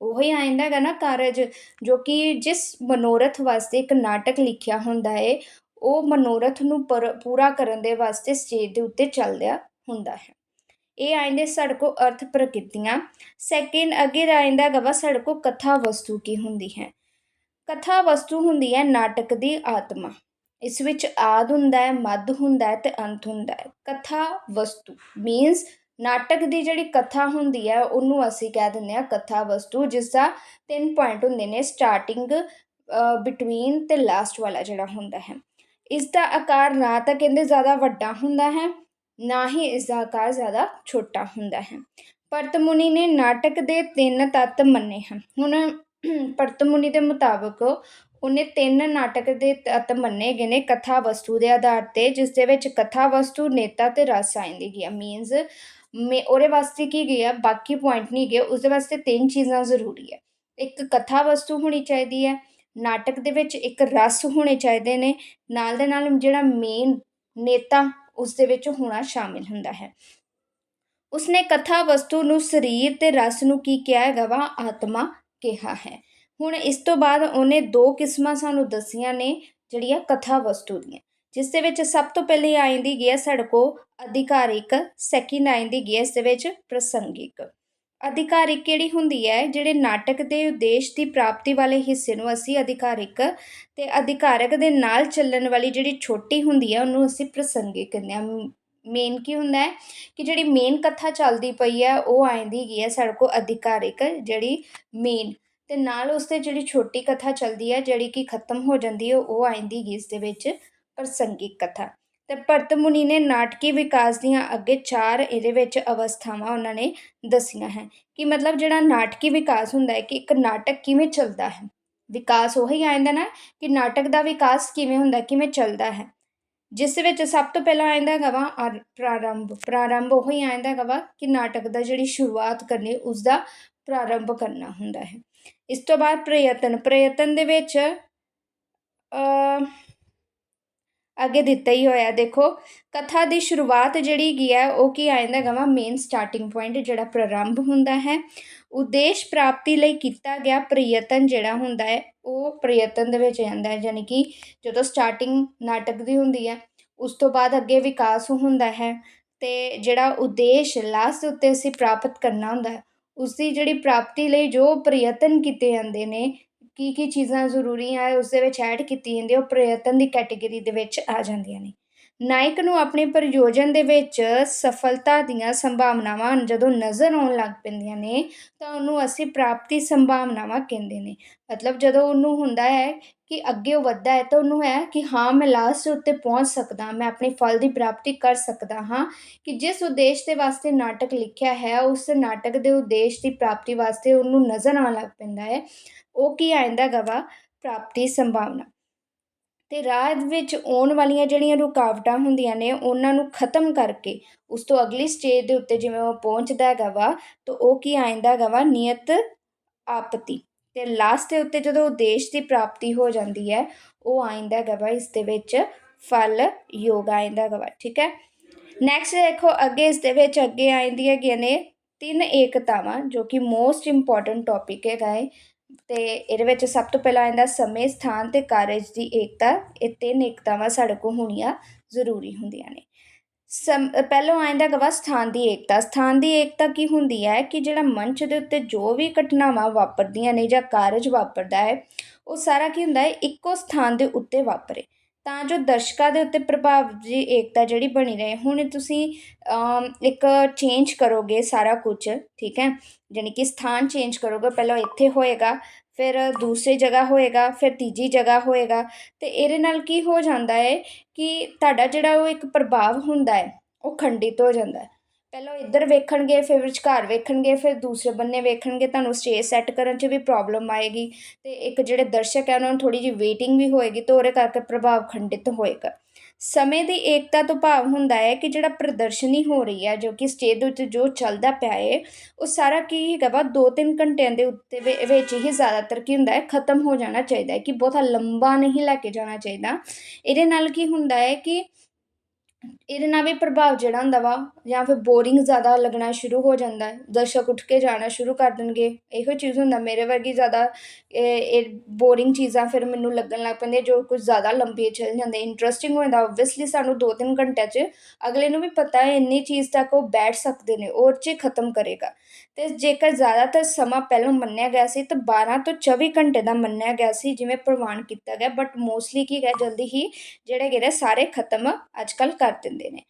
ਉਹੀ ਆਇੰਦਾ ਹੈਗਾ ਨਾ ਕਾਰਜ, ਜੋ ਕਿ ਜਿਸ ਮਨੋਰਥ ਵਾਸਤੇ ਇੱਕ ਨਾਟਕ ਲਿਖਿਆ ਹੁੰਦਾ ਹੈ ਉਹ ਮਨੋਰਥ ਨੂੰ ਪੂਰਾ ਕਰਨ ਦੇ ਵਾਸਤੇ ਸਟੇਜ ਦੇ ਉੱਤੇ ਚੱਲਦਾ ਹੁੰਦਾ ਹੈ। ਇਹ ਆਇੰਦੇ ਸਾਡੇ ਕੋ ਅਰਥ ਪ੍ਰਕਿਰਤੀਆਂ। ਸੈਕਿੰਡ ਅੱਗੇ ਆਇੰਦਾ ਗਵਾ ਸਾਡੇ ਕੋ ਕਥਾ ਵਸਤੂ ਕੀ ਹੁੰਦੀ ਹੈ? ਕਥਾ ਵਸਤੂ ਹੁੰਦੀ ਹੈ ਨਾਟਕ ਦੀ ਆਤਮਾ। ਇਸ ਵਿੱਚ ਆਦ ਹੁੰਦਾ ਹੈ, ਮੱਧ ਹੁੰਦਾ ਹੈ ਤੇ ਅੰਤ ਹੁੰਦਾ ਹੈ। ਕਥਾ ਵਸਤੂ ਮੀਨਸ ਨਾਟਕ ਦੀ ਜਿਹੜੀ ਕਥਾ ਹੁੰਦੀ ਹੈ, ਉਹਨੂੰ ਅਸੀਂ ਕਹਿ ਦਿੰਦੇ ਆ ਕਥਾ ਵਸਤੂ, ਜਿਸ ਦਾ ਤਿੰਨ ਪੁਆਇੰਟ ਹੁੰਦੇ ਨੇ ਸਟਾਰਟਿੰਗ ਬਿਟਵੀਨ ਤੇ ਲਾਸਟ ਵਾਲਾ ਜਿਹੜਾ ਹੁੰਦਾ ਹੈ। ਇਸ ਦਾ ਆਕਾਰ ਨਾ ਤਾਂ ਕਹਿੰਦੇ ਜ਼ਿਆਦਾ ਵੱਡਾ ਹੁੰਦਾ ਹੈ ਨਾ ਹੀ ਇਸ ਦਾ ਆਕਾਰ ਜ਼ਿਆਦਾ ਛੋਟਾ ਹੁੰਦਾ ਹੈ। ਪਰਤਮੁਨੀ ਨੇ ਨਾਟਕ ਦੇ ਤਿੰਨ ਤੱਤ ਮੰਨੇ ਹਨ। ਹੁਣ [clears throat] ਪਰਤਮੁਨੀ ਦੇ ਮੁਤਾਬਕ ਉਹਨੇ ਤਿੰਨ ਨਾਟਕ ਦੇ ਤੱਤ ਮੰਨੇ ਗਏ ਨੇ ਕਥਾ ਵਸਤੂ ਦੇ ਆਧਾਰ ਤੇ, ਜਿਸ ਦੇ ਵਿੱਚ ਕਥਾ ਵਸਤੂ, ਨੇਤਾ ਤੇ ਰਸ ਆਉਂਦੀ ਗਿਆ। ਮੀਨਸ ਮੇ ਉਹਦੇ ਵਾਸਤੇ ਕੀ ਗਿਆ? ਬਾਕੀ ਪੁਆਇੰਟ ਨਹੀਂ ਗਏ ਉਸ ਦੇ ਵਾਸਤੇ ਤਿੰਨ ਚੀਜ਼ਾਂ ਜ਼ਰੂਰੀ ਹੈ। ਇੱਕ ਕਥਾ ਵਸਤੂ ਹੋਣੀ ਚਾਹੀਦੀ ਹੈ। ਨਾਟਕ ਦੇ ਵਿੱਚ ਇੱਕ ਰਸ ਹੋਣੇ ਚਾਹੀਦੇ ਨੇ। ਨਾਲ ਦੇ ਨਾਲ ਜਿਹੜਾ ਮੇਨ ਨੇਤਾ ਉਸ ਦੇ ਵਿੱਚ ਹੋਣਾ ਸ਼ਾਮਿਲ ਹੁੰਦਾ ਹੈ। ਉਸਨੇ ਕਥਾ ਵਸਤੂ ਨੂੰ ਸਰੀਰ ਤੇ ਰਸ ਨੂੰ ਕੀ ਕਿਹਾ ਹੈਗਾ ਵਾ? ਆਤਮਾ ਕਿਹਾ ਹੈ। ਹੁਣ ਇਸ ਤੋਂ ਬਾਅਦ ਉਹਨੇ ਦੋ ਕਿਸਮਾਂ ਸਾਨੂੰ ਦਸੀਆਂ ਨੇ ਜਿਹੜੀਆਂ ਕਥਾ ਵਸਤੂ ਦੀਆਂ। ਜਿਸ ਦੇ ਵਿੱਚ ਸਭ ਤੋਂ ਪਹਿਲੇ ਆਇੰਦੀ ਗਿਆ ਸਾਡੇ ਕੋ ਅਧਿਕਾਰਿਕ ਸੈਕਿੰਡ ਆਈਂਦੀ ਗਿਆ ਇਸ ਦੇ ਵਿੱਚ ਪ੍ਰਸੰਗਿਕ। ਅਧਿਕਾਰਿਕ ਕਿਹੜੀ ਹੁੰਦੀ ਹੈ? ਜਿਹੜੇ ਨਾਟਕ ਦੇ ਉਦੇਸ਼ ਦੀ ਪ੍ਰਾਪਤੀ ਵਾਲੇ ਹਿੱਸੇ ਨੂੰ ਅਸੀਂ ਅਧਿਕਾਰਿਕ ਅਤੇ ਅਧਿਕਾਰਕ ਦੇ ਨਾਲ ਚੱਲਣ ਵਾਲੀ ਜਿਹੜੀ ਛੋਟੀ ਹੁੰਦੀ ਹੈ, ਉਹਨੂੰ ਅਸੀਂ ਪ੍ਰਸੰਗਿਕ ਕਹਿੰਦੇ ਹਾਂ। ਮੇਨ ਕੀ ਹੁੰਦਾ ਹੈ? ਕਿ ਜਿਹੜੀ ਮੇਨ ਕਥਾ ਚੱਲਦੀ ਪਈ ਹੈ, ਉਹ ਆਂਦੀ ਗਈ ਹੈ ਸਾਡੇ ਕੋਲ ਅਧਿਕਾਰਿਕ ਜਿਹੜੀ ਮੇਨ ਅਤੇ ਨਾਲ ਉਸ ਤੇ ਜਿਹੜੀ ਛੋਟੀ ਕਥਾ ਚੱਲਦੀ ਹੈ, ਜਿਹੜੀ ਕਿ ਖਤਮ ਹੋ ਜਾਂਦੀ ਹੈ, ਉਹ ਆਂਦੀ ਗਈ ਇਸ ਦੇ ਵਿੱਚ ਪ੍ਰਸੰਗਿਕ ਕਥਾ। ਅਤੇ ਭਰਤ ਮੁਨੀ ਨੇ ਨਾਟਕੀ ਵਿਕਾਸ ਦੀਆਂ ਅੱਗੇ ਚਾਰ ਇਹਦੇ ਵਿੱਚ ਅਵਸਥਾਵਾਂ ਉਹਨਾਂ ਨੇ ਦੱਸੀਆਂ ਹੈ। ਕਿ ਮਤਲਬ ਜਿਹੜਾ ਨਾਟਕੀ ਵਿਕਾਸ ਹੁੰਦਾ ਹੈ ਕਿ ਇੱਕ ਨਾਟਕ ਕਿਵੇਂ ਚੱਲਦਾ ਹੈ? ਵਿਕਾਸ ਉਹੀ ਆਇੰਦਾ ਨਾ ਕਿ ਨਾਟਕ ਦਾ ਵਿਕਾਸ ਕਿਵੇਂ ਹੁੰਦਾ, ਕਿਵੇਂ ਚੱਲਦਾ ਹੈ? ਜਿਸ ਵਿੱਚ ਸਭ ਤੋਂ ਪਹਿਲਾਂ ਆਇੰਦਾ ਗਵਾ ਪ੍ਰਾਰੰਭ। ਪ੍ਰਾਰੰਭ ਉਹੀ ਆਂਦਾ ਹੈਗਾ ਵਾ ਕਿ ਨਾਟਕ ਦਾ ਜਿਹੜੀ ਸ਼ੁਰੂਆਤ ਕਰਨੀ, ਉਸ ਦਾ ਪ੍ਰਾਰੰਭ ਕਰਨਾ ਹੁੰਦਾ ਹੈ। ਇਸ ਤੋਂ ਬਾਅਦ ਪ੍ਰਯਤਨ। ਪ੍ਰਯਤਨ ਦੇ ਵਿੱਚ ਅੱਗੇ ਦਿੱਤਾ ਹੀ ਹੋਇਆ। ਦੇਖੋ, ਕਥਾ ਦੀ ਸ਼ੁਰੂਆਤ ਜਿਹੜੀ ਹੈਗੀ ਹੈ ਉਹ ਕੀ ਆ ਜਾਂਦਾ ਹੈਗਾ ਮੇਨ ਸਟਾਰਟਿੰਗ ਪੁਆਇੰਟ ਜਿਹੜਾ ਪ੍ਰਾਰੰਭ ਹੁੰਦਾ ਹੈ। ਉਦੇਸ਼ ਪ੍ਰਾਪਤੀ ਲਈ ਕੀਤਾ ਗਿਆ ਪ੍ਰਯਤਨ ਜਿਹੜਾ ਹੁੰਦਾ ਹੈ, ਉਹ ਪ੍ਰਯਤਨ ਦੇ ਵਿੱਚ ਜਾਂਦਾ ਹੈ। ਯਾਨੀ ਕਿ ਜਦੋਂ ਸਟਾਰਟਿੰਗ ਨਾਟਕ ਦੀ ਹੁੰਦੀ ਹੈ ਉਸ ਤੋਂ ਬਾਅਦ ਅੱਗੇ ਵਿਕਾਸ ਹੁੰਦਾ ਹੈ ਤੇ ਜਿਹੜਾ ਉਦੇਸ਼ ਲਾਸਟ ਉੱਤੇ ਅਸੀਂ ਪ੍ਰਾਪਤ ਕਰਨਾ ਹੁੰਦਾ ਹੈ ਉਸ ਦੀ ਜਿਹੜੀ ਪ੍ਰਾਪਤੀ ਲਈ ਜੋ ਪ੍ਰਯਤਨ ਕੀਤੇ ਜਾਂਦੇ ਨੇ ਕੀ ਕੀ ਚੀਜ਼ਾਂ ਜ਼ਰੂਰੀ ਹੈ ਉਸ ਦੇ ਵਿੱਚ ਐਡ ਕੀਤੀ ਜਾਂਦੀ ਹੈ, ਉਹ ਪ੍ਰਯਤਨ ਦੀ ਕੈਟੇਗਰੀ ਦੇ ਵਿੱਚ ਆ ਜਾਂਦੀਆਂ ਨੇ। ਨਾਇਕ ਨੂੰ ਆਪਣੇ ਪ੍ਰਯੋਜਨ ਦੇ ਵਿੱਚ ਸਫਲਤਾ ਦੀਆਂ ਸੰਭਾਵਨਾਵਾਂ ਜਦੋਂ ਨਜ਼ਰ ਆਉਣ ਲੱਗ ਪੈਂਦੀਆਂ ਨੇ ਤਾਂ ਉਹਨੂੰ ਅਸੀਂ ਪ੍ਰਾਪਤੀ ਸੰਭਾਵਨਾਵਾਂ ਕਹਿੰਦੇ ਨੇ। ਮਤਲਬ ਜਦੋਂ ਉਹਨੂੰ ਹੁੰਦਾ ਹੈ ਕਿ ਅੱਗੇ ਉਹ ਵੱਧਦਾ ਹੈ ਤਾਂ ਉਹਨੂੰ ਹੈ ਕਿ ਹਾਂ, ਮੈਂ ਲਾਸਟ ਉੱਤੇ ਪਹੁੰਚ ਸਕਦਾ, ਮੈਂ ਆਪਣੇ ਫਲ ਦੀ ਪ੍ਰਾਪਤੀ ਕਰ ਸਕਦਾ ਹਾਂ ਕਿ ਜਿਸ ਉਦੇਸ਼ ਦੇ ਵਾਸਤੇ ਨਾਟਕ ਲਿਖਿਆ ਹੈ, ਉਸ ਨਾਟਕ ਦੇ ਉਦੇਸ਼ ਦੀ ਪ੍ਰਾਪਤੀ ਵਾਸਤੇ ਉਹਨੂੰ ਨਜ਼ਰ ਆਉਣ ਲੱਗ ਪੈਂਦਾ ਹੈ। ਉਹ ਕੀ ਆਂਦਾ ਗਵਾ ਪ੍ਰਾਪਤੀ ਸੰਭਾਵਨਾ। ਤੇ ਰਾਹ ਵਿੱਚ ਆਉਣ ਵਾਲੀਆਂ ਜਿਹੜੀਆਂ ਰੁਕਾਵਟਾਂ ਹੁੰਦੀਆਂ ਨੇ, ਉਹਨਾਂ ਨੂੰ ਖਤਮ ਕਰਕੇ ਉਸ ਤੋਂ ਅਗਲੀ ਸਟੇਜ ਦੇ ਉੱਤੇ ਜਿਵੇਂ ਉਹ ਪਹੁੰਚਦਾ ਹੈਗਾ ਵਾ ਤਾਂ ਉਹ ਕੀ ਆਂਦਾ ਹੈਗਾ ਵਾ ਨਿਯਤ, ਆਪਤੀ। ਅਤੇ ਲਾਸਟ ਦੇ ਉੱਤੇ ਜਦੋਂ ਉਦੇਸ਼ ਦੀ ਪ੍ਰਾਪਤੀ ਹੋ ਜਾਂਦੀ ਹੈ, ਉਹ ਆ ਜਾਂਦਾ ਹੈਗਾ ਵਾ, ਇਸ ਦੇ ਵਿੱਚ ਫਲ ਯੋਗ ਆ ਜਾਂਦਾ ਹੈਗਾ ਵਾ, ਠੀਕ ਹੈ? ਨੈਕਸਟ ਦੇਖੋ, ਅੱਗੇ ਇਸ ਦੇ ਵਿੱਚ ਅੱਗੇ ਆ ਆਂਦੀਆਂ ਹੈਗੀਆਂ ਨੇ ਤਿੰਨ ਏਕਤਾਵਾਂ, ਜੋ ਕਿ ਮੋਸਟ ਇੰਪੋਰਟੈਂਟ ਟੌਪਿਕ ਹੈਗਾ ਹੈ ਤੇ ਇਹਦੇ ਵਿੱਚ ਸਭ ਤੋਂ ਪਹਿਲਾਂ ਆਂਦਾ ਸਮੇਂ, ਸਥਾਨ ਤੇ ਕਾਰਜ ਦੀ ਏਕਤਾ, ਇਹ ਤਿੰਨ ਏਕਤਾਵਾਂ ਸਾਡੇ ਕੋਲ ਹੋਣੀਆਂ ਜ਼ਰੂਰੀ ਹੁੰਦੀਆਂ ਨੇ। ਸਮ ਪਹਿਲੋਂ ਆਂਦਾ ਗਵਾ ਸਥਾਨ ਦੀ ਏਕਤਾ। ਸਥਾਨ ਦੀ ਏਕਤਾ ਕੀ ਹੁੰਦੀ ਹੈ? ਕਿ ਜਿਹੜਾ ਮੰਚ ਦੇ ਉੱਤੇ ਜੋ ਵੀ ਘਟਨਾਵਾਂ ਵਾਪਰਦੀਆਂ ਨੇ ਜਾਂ ਕਾਰਜ ਵਾਪਰਦਾ ਹੈ, ਉਹ ਸਾਰਾ ਕੀ ਹੁੰਦਾ ਹੈ? ਇੱਕੋ ਸਥਾਨ ਦੇ ਉੱਤੇ ਵਾਪਰੇ। ਤਾਂ ਜੋ ਦਰਸ਼ਕਾਂ ਦੇ ਉੱਤੇ ਪ੍ਰਭਾਵ ਦੀ ਏਕਤਾ ਜਿਹੜੀ ਬਣੀ ਰਹੇ। ਹੁਣ ਤੁਸੀਂ ਇੱਕ ਚੇਂਜ ਕਰੋਗੇ ਸਾਰਾ ਕੁਝ, ਠੀਕ ਹੈ? ਯਾਨੀ ਕਿ ਸਥਾਨ ਚੇਂਜ ਕਰੋਗੇ, ਪਹਿਲਾਂ ਇੱਥੇ ਹੋਏਗਾ। ਫਿਰ ਦੂਸਰੀ ਜਗ੍ਹਾ ਹੋਏਗਾ, ਫਿਰ ਤੀਜੀ ਜਗ੍ਹਾ ਹੋਏਗਾ ਅਤੇ ਇਹਦੇ ਨਾਲ ਕੀ ਹੋ ਜਾਂਦਾ ਹੈ ਕਿ ਤੁਹਾਡਾ ਜਿਹੜਾ ਉਹ ਇੱਕ ਪ੍ਰਭਾਵ ਹੁੰਦਾ ਹੈ, ਉਹ ਖੰਡਿਤ ਹੋ ਜਾਂਦਾ ਪਹਿਲਾਂ ਇੱਧਰ ਵੇਖਣਗੇ, ਫਿਰ ਵਿਚਕਾਰ ਵੇਖਣਗੇ, ਫਿਰ ਦੂਸਰੇ ਬੰਨੇ ਵੇਖਣਗੇ, ਤੁਹਾਨੂੰ ਸਟੇਜ ਸੈੱਟ ਕਰਨ 'ਚ ਵੀ ਪ੍ਰੋਬਲਮ ਆਏਗੀ ਅਤੇ ਇੱਕ ਜਿਹੜੇ ਦਰਸ਼ਕ ਹੈ, ਉਹਨਾਂ ਨੂੰ ਥੋੜ੍ਹੀ ਜਿਹੀ ਵੇਟਿੰਗ ਵੀ ਹੋਏਗੀ ਤੇ ਉਹਦੇ ਕਰਕੇ ਪ੍ਰਭਾਵ ਖੰਡਿਤ ਹੋਏਗਾ। ਸਮੇਂ ਦੀ ਏਕਤਾ ਤੋਂ ਭਾਵ ਹੁੰਦਾ ਹੈ ਕਿ ਜਿਹੜਾ ਪ੍ਰਦਰਸ਼ਨੀ ਹੋ ਰਹੀ ਹੈ, ਜੋ ਕਿ ਸਟੇਜ ਦੇ ਉੱਤੇ ਜੋ ਚੱਲਦਾ ਪਿਆ ਹੈ, ਉਹ ਸਾਰਾ ਕੀ ਹੈਗਾ ਵਾ 2-3 ਘੰਟਿਆਂ ਦੇ ਉੱਤੇ ਵਿੱਚ ਹੀ ਜ਼ਿਆਦਾਤਰ ਕੀ ਹੁੰਦਾ ਹੈ, ਖਤਮ ਹੋ ਜਾਣਾ ਚਾਹੀਦਾ ਹੈ, ਕਿ ਬਹੁਤਾ ਲੰਬਾ ਨਹੀਂ ਲੈ ਕੇ ਜਾਣਾ ਚਾਹੀਦਾ। ਇਹਦੇ ਨਾਲ ਕੀ ਹੁੰਦਾ ਹੈ ਕਿ ਇਹਦੇ ਨਾਲ ਵੀ ਪ੍ਰਭਾਵ ਜਿਹੜਾ ਹੁੰਦਾ ਵਾ, ਜਾਂ ਫਿਰ ਬੋਰਿੰਗ ਜ਼ਿਆਦਾ ਲੱਗਣਾ ਸ਼ੁਰੂ ਹੋ ਜਾਂਦਾ ਦਰਸ਼ਕ ਉੱਠ ਕੇ ਜਾਣਾ ਸ਼ੁਰੂ ਕਰ ਦੇਣਗੇ। ਇਹੋ ਚੀਜ਼ ਹੁੰਦਾ, ਮੇਰੇ ਵਰਗੀ ਜ਼ਿਆਦਾ, ਇਹ ਬੋਰਿੰਗ ਚੀਜ਼ਾਂ ਫਿਰ ਮੈਨੂੰ ਲੱਗਣ ਲੱਗ ਪੈਂਦੀਆਂ, ਜੋ ਕੁਝ ਜ਼ਿਆਦਾ ਲੰਬੀ ਚੱਲ ਜਾਂਦੇ ਇੰਟਰਸਟਿੰਗ ਹੋ ਜਾਂਦਾ ਓਬਵੀਅਸਲੀ ਸਾਨੂੰ 2-3 ਘੰਟਿਆਂ 'ਚ ਅਗਲੇ ਨੂੰ ਵੀ ਪਤਾ ਹੈ, ਇੰਨੀ ਚੀਜ਼ ਤੱਕ ਉਹ ਬੈਠ ਸਕਦੇ ਨੇ, ਉਹ 'ਚ ਖਤਮ ਕਰੇਗਾ। ਤੇ ਜੇਕਰ ਜ਼ਿਆਦਾਤਰ ਸਮਾਂ ਪਹਿਲਾਂ ਮੰਨਿਆ ਗਿਆ ਸੀ, ਤਾਂ 12 ਤੋਂ 24 ਘੰਟੇ ਦਾ ਮੰਨਿਆ ਗਿਆ ਸੀ, ਜਿਵੇਂ ਪ੍ਰਵਾਨ ਕੀਤਾ ਗਿਆ। ਬਟ ਮੋਸਟਲੀ ਕੀ ਹੈ, ਜਲਦੀ ਹੀ ਜਿਹੜੇ ਜਿਹੜੇ ਸਾਰੇ ਖਤਮ ਅੱਜ ਕੱਲ ਕਰ ਦਿੰਦੇ ਨੇ।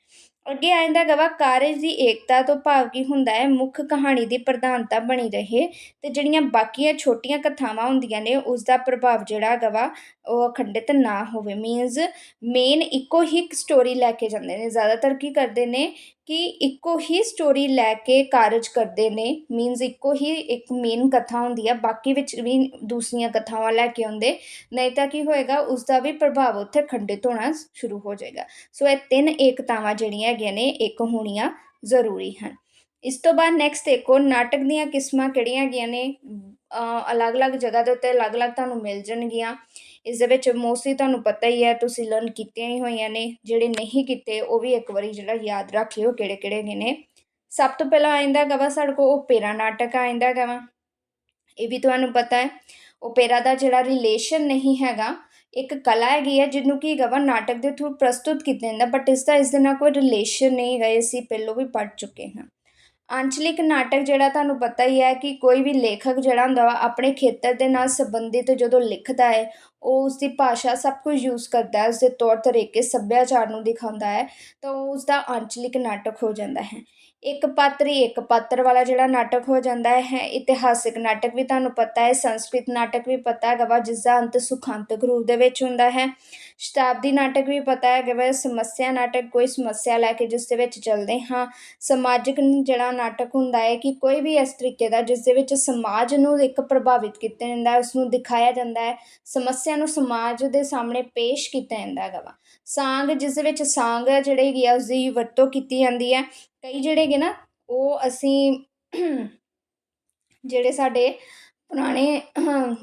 ਅੱਗੇ ਆਇੰਦਾ ਗਵਾ ਕਾਰਜ ਦੀ ਏਕਤਾ ਤੋਂ ਭਾਵ ਕੀ ਹੁੰਦਾ ਹੈ, ਮੁੱਖ ਕਹਾਣੀ ਦੀ ਪ੍ਰਧਾਨਤਾ ਬਣੀ ਰਹੇ ਤੇ ਜਿਹੜੀਆਂ ਬਾਕੀਆਂ ਛੋਟੀਆਂ ਕਥਾਵਾਂ ਹੁੰਦੀਆਂ ਨੇ ਉਸ ਦਾ ਪ੍ਰਭਾਵ ਜਿਹੜਾ ਗਵਾ ਉਹ ਅਖੰਡਿਤ ਨਾ ਹੋਵੇ। ਮੀਨਸ ਮੇਨ ਇੱਕੋ ਹੀ ਸਟੋਰੀ ਲੈ ਕੇ ਜਾਂਦੇ ਨੇ। ਜ਼ਿਆਦਾਤਰ ਕੀ ਕਰਦੇ ਨੇ ਕਿ ਇੱਕੋ ਹੀ ਸਟੋਰੀ ਲੈ ਕੇ ਕਾਰਜ ਕਰਦੇ ਨੇ ਮੀਨਜ਼ ਇੱਕੋ ਹੀ ਇੱਕ ਮੇਨ ਕਥਾ ਹੁੰਦੀ ਆ, ਬਾਕੀ ਵਿੱਚ ਵੀ ਦੂਸਰੀਆਂ ਕਥਾਵਾਂ ਲੈ ਕੇ ਆਉਂਦੇ, ਨਹੀਂ ਤਾਂ ਕੀ ਹੋਏਗਾ ਉਸ ਦਾ ਵੀ ਪ੍ਰਭਾਵ ਉੱਥੇ ਖੰਡਿਤ ਹੋਣਾ ਸ਼ੁਰੂ ਹੋ ਜਾਏਗਾ। ਸੋ ਇਹ ਤਿੰਨ ਏਕਤਾਵਾਂ ਜਿਹੜੀਆਂ ਹੈਗੀਆਂ ਨੇ, ਇੱਕ ਹੋਣੀਆਂ ਜ਼ਰੂਰੀ ਹਨ। ਇਸ ਤੋਂ ਬਾਅਦ ਨੈਕਸਟ ਦੇਖੋ, ਨਾਟਕ ਦੀਆਂ ਕਿਸਮਾਂ ਕਿਹੜੀਆਂ ਹੈਗੀਆਂ ਨੇ? ਅਲੱਗ-ਅਲੱਗ ਜਗ੍ਹਾ ਦੇ ਉੱਤੇ ਅਲੱਗ-ਅਲੱਗ ਤੁਹਾਨੂੰ ਮਿਲ ਜਾਣਗੀਆਂ। ਇਸ ਦੇ ਵਿੱਚ ਮੋਸਟਲੀ ਤੁਹਾਨੂੰ ਪਤਾ ਹੀ ਹੈ, ਤੁਸੀਂ ਲਰਨ ਕੀਤੀਆਂ ਹੀ ਹੋਈਆਂ ਨੇ, ਜਿਹੜੇ ਨਹੀਂ ਕੀਤੇ, ਉਹ ਵੀ ਇੱਕ ਵਾਰੀ ਜਿਹੜਾ ਯਾਦ ਰੱਖ ਲਿਓ ਕਿਹੜੇ ਕਿਹੜੇ ਨੇ। ਸਭ ਤੋਂ ਪਹਿਲਾਂ ਆਇੰਦਾ ਗਵਾ ਸਾਡੇ ਕੋ ਓਪੇਰਾ ਨਾਟਕ ਆਇੰਦਾ ਗਵਾ ਇਹ ਵੀ ਤੁਹਾਨੂੰ ਪਤਾ ਹੈ, ਓਪੇਰਾ ਦਾ ਜਿਹੜਾ ਰਿਲੇਸ਼ਨ ਨਹੀਂ ਹੈਗਾ, ਇੱਕ ਕਲਾ ਹੈਗੀ ਹੈ, ਜਿਹਨੂੰ ਕੀ ਗਵਾ ਨਾਟਕ ਦੇ ਥਰੂ ਪ੍ਰਸਤੁਤ ਕੀਤਾ ਜਾਂਦਾ ਬਟ ਇਸ ਦਾ, ਇਸ ਦੇ ਨਾਲ ਕੋਈ ਰਿਲੇਸ਼ਨ ਨਹੀਂ ਗਏ ਸੀ ਪਹਿਲੋਂ ਵੀ ਪੜ ਚੁੱਕੇ ਹਾਂ। ਆਂਚਲਿਕ ਨਾਟਕ ਜਿਹੜਾ ਤੁਹਾਨੂੰ ਪਤਾ ਹੀ ਹੈ ਕਿ ਕੋਈ ਵੀ ਲੇਖਕ ਜਿਹੜਾ ਹੁੰਦਾ ਵਾ, ਆਪਣੇ ਖੇਤਰ ਦੇ ਨਾਲ ਸੰਬੰਧਿਤ ਜਦੋਂ ਲਿਖਦਾ ਹੈ ਉਹ ਉਸ ਦੀ ਭਾਸ਼ਾ ਸਭ ਕੁਝ ਯੂਜ਼ ਕਰਦਾ ਹੈ ਉਸ ਦੇ ਤੌਰ ਤਰੀਕੇ, ਸੱਭਿਆਚਾਰ ਨੂੰ ਦਿਖਾਉਂਦਾ ਹੈ, ਤਾਂ ਉਸ ਦਾ ਆਂਚਲਿਕ ਨਾਟਕ ਹੋ ਜਾਂਦਾ ਹੈ। ਇੱਕ ਪਾਤਰੀ, ਇੱਕ ਪਾਤਰ ਵਾਲਾ ਜਿਹੜਾ ਨਾਟਕ ਹੋ ਜਾਂਦਾ ਹੈ ਇਤਿਹਾਸਿਕ ਨਾਟਕ ਵੀ ਤੁਹਾਨੂੰ ਪਤਾ ਹੈ, ਸੰਸਕ੍ਰਿਤ ਨਾਟਕ ਵੀ ਪਤਾ ਹੈਗਾ ਵਾ ਜਿਸ ਦਾ ਅੰਤ ਸੁਖਾਂਤਕ ਰੂਪ ਦੇ ਵਿੱਚ ਹੁੰਦਾ ਹੈ। ਸ਼ਤਾਬਦੀ ਨਾਟਕ ਵੀ ਪਤਾ ਹੈਗਾ ਵਾ, ਸਮੱਸਿਆ ਨਾਟਕ ਕੋਈ ਸਮੱਸਿਆ ਲੈ ਕੇ ਜਿਸ ਦੇ ਵਿੱਚ ਚੱਲਦੇ ਹਾਂ। ਸਮਾਜਿਕ ਜਿਹੜਾ ਨਾਟਕ ਹੁੰਦਾ ਹੈ ਕਿ ਕੋਈ ਵੀ ਇਸ ਤਰੀਕੇ ਦਾ ਜਿਸ ਦੇ ਵਿੱਚ ਸਮਾਜ ਨੂੰ ਇੱਕ ਪ੍ਰਭਾਵਿਤ ਕੀਤਾ ਜਾਂਦਾ ਉਸ ਨੂੰ ਦਿਖਾਇਆ ਜਾਂਦਾ ਹੈ, ਸਮੱਸਿਆ ਨੂੰ ਸਮਾਜ ਦੇ ਸਾਹਮਣੇ ਪੇਸ਼ ਕੀਤਾ ਜਾਂਦਾ ਹੈਗਾ ਵਾ। ਸਾਂਗ ਜਿਸ ਦੇ ਵਿੱਚ ਸਾਂਗ ਜਿਹੜੇ ਹੈਗੇ ਆ ਉਸ ਦੀ ਵਰਤੋਂ ਕੀਤੀ ਜਾਂਦੀ ਹੈ। ਕਈ ਜਿਹੜੇ ਹੈਗੇ ਨਾ, ਉਹ ਅਸੀਂ ਜਿਹੜੇ ਸਾਡੇ ਪੁਰਾਣੇ,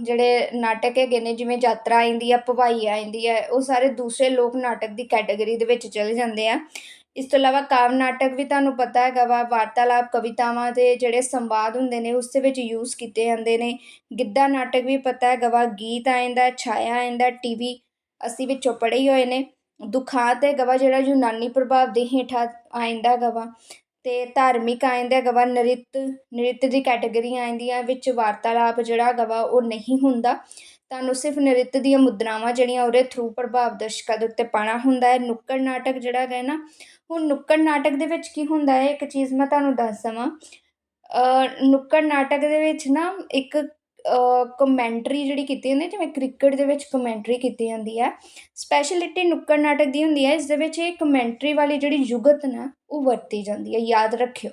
ਜਿਹੜੇ ਨਾਟਕ ਹੈਗੇ ਨੇ, ਜਿਵੇਂ ਯਾਤਰਾ ਆ ਜਾਂਦੀ ਆ, ਭਵਾਈ ਆ ਜਾਂਦੀ ਹੈ ਉਹ ਸਾਰੇ ਦੂਸਰੇ ਲੋਕ ਨਾਟਕ ਦੀ ਕੈਟਾਗਰੀ ਦੇ ਵਿੱਚ ਚਲੇ ਜਾਂਦੇ ਆ। ਇਸ ਤੋਂ ਇਲਾਵਾ ਕਾਵਿ ਨਾਟਕ ਵੀ ਤੁਹਾਨੂੰ ਪਤਾ ਹੈਗਾ ਵਾ, ਵਾਰਤਾਲਾਪ ਕਵਿਤਾਵਾਂ ਦੇ ਜਿਹੜੇ ਸੰਵਾਦ ਹੁੰਦੇ ਨੇ, ਉਸ ਦੇ ਵਿੱਚ ਯੂਜ਼ ਕੀਤੇ ਜਾਂਦੇ ਨੇ। ਗਿੱਧਾ ਨਾਟਕ ਵੀ ਪਤਾ ਹੈਗਾ ਵਾ, ਗੀਤ ਆ ਜਾਂਦਾ ਛਾਇਆ ਆ ਜਾਂਦਾ ਟੀਵੀ ਅਸੀਂ ਵਿੱਚੋਂ ਪੜ੍ਹੇ ਹੀ ਹੋਏ ਨੇ। ਦੁਖਾਂਤ ਹੈਗਾ ਵਾ, ਜਿਹੜਾ ਯੂਨਾਨੀ ਪ੍ਰਭਾਵ ਦੇ ਹੇਠਾਂ ਆ ਜਾਂਦਾ ਹੈਗਾ ਵਾ। ਅਤੇ ਧਾਰਮਿਕ ਆ ਜਾਂਦਾ ਹੈਗਾ ਵਾ ਨ੍ਰਿਤ ਨ੍ਰਿਤ ਦੀ ਕੈਟਾਗਰੀ ਆ ਜਾਂਦੀਆਂ ਵਿੱਚ ਵਾਰਤਾਲਾਪ ਜਿਹੜਾ ਹੈਗਾ ਵਾ ਉਹ ਨਹੀਂ ਹੁੰਦਾ। ਤੁਹਾਨੂੰ ਸਿਰਫ ਨ੍ਰਿਤ ਦੀਆਂ ਮੁਦਰਾਵਾਂ ਜਿਹੜੀਆਂ ਉਹਦੇ ਥਰੂ ਪ੍ਰਭਾਵ ਦਰਸ਼ਕਾਂ ਦੇ ਉੱਤੇ ਪਾਉਣਾ ਹੁੰਦਾ ਹੈ। ਨੁੱਕੜ ਨਾਟਕ ਜਿਹੜਾ ਹੈਗਾ ਨਾ, ਹੁਣ ਨੁੱਕੜ ਨਾਟਕ ਦੇ ਵਿੱਚ ਕੀ ਹੁੰਦਾ ਹੈ? ਇੱਕ ਚੀਜ਼ ਮੈਂ ਤੁਹਾਨੂੰ ਦੱਸ ਦੇਵਾਂ ਨੁੱਕੜ ਨਾਟਕ ਦੇ ਵਿੱਚ ਨਾ ਇੱਕ ਕਮੈਂਟਰੀ ਜਿਹੜੀ ਕੀਤੀ ਜਾਂਦੀ ਹੈ, ਜਿਵੇਂ ਕ੍ਰਿਕਟ ਦੇ ਵਿੱਚ ਕਮੈਂਟਰੀ ਕੀਤੀ ਜਾਂਦੀ ਹੈ ਸਪੈਸ਼ਲਿਟੀ ਨੁੱਕੜ ਨਾਟਕ ਦੀ ਹੁੰਦੀ ਹੈ ਇਸ ਦੇ ਵਿੱਚ ਇਹ ਕਮੈਂਟਰੀ ਵਾਲੀ ਜਿਹੜੀ ਯੁਗਤ ਨਾ, ਉਹ ਵਰਤੀ ਜਾਂਦੀ ਹੈ, ਯਾਦ ਰੱਖਿਓ।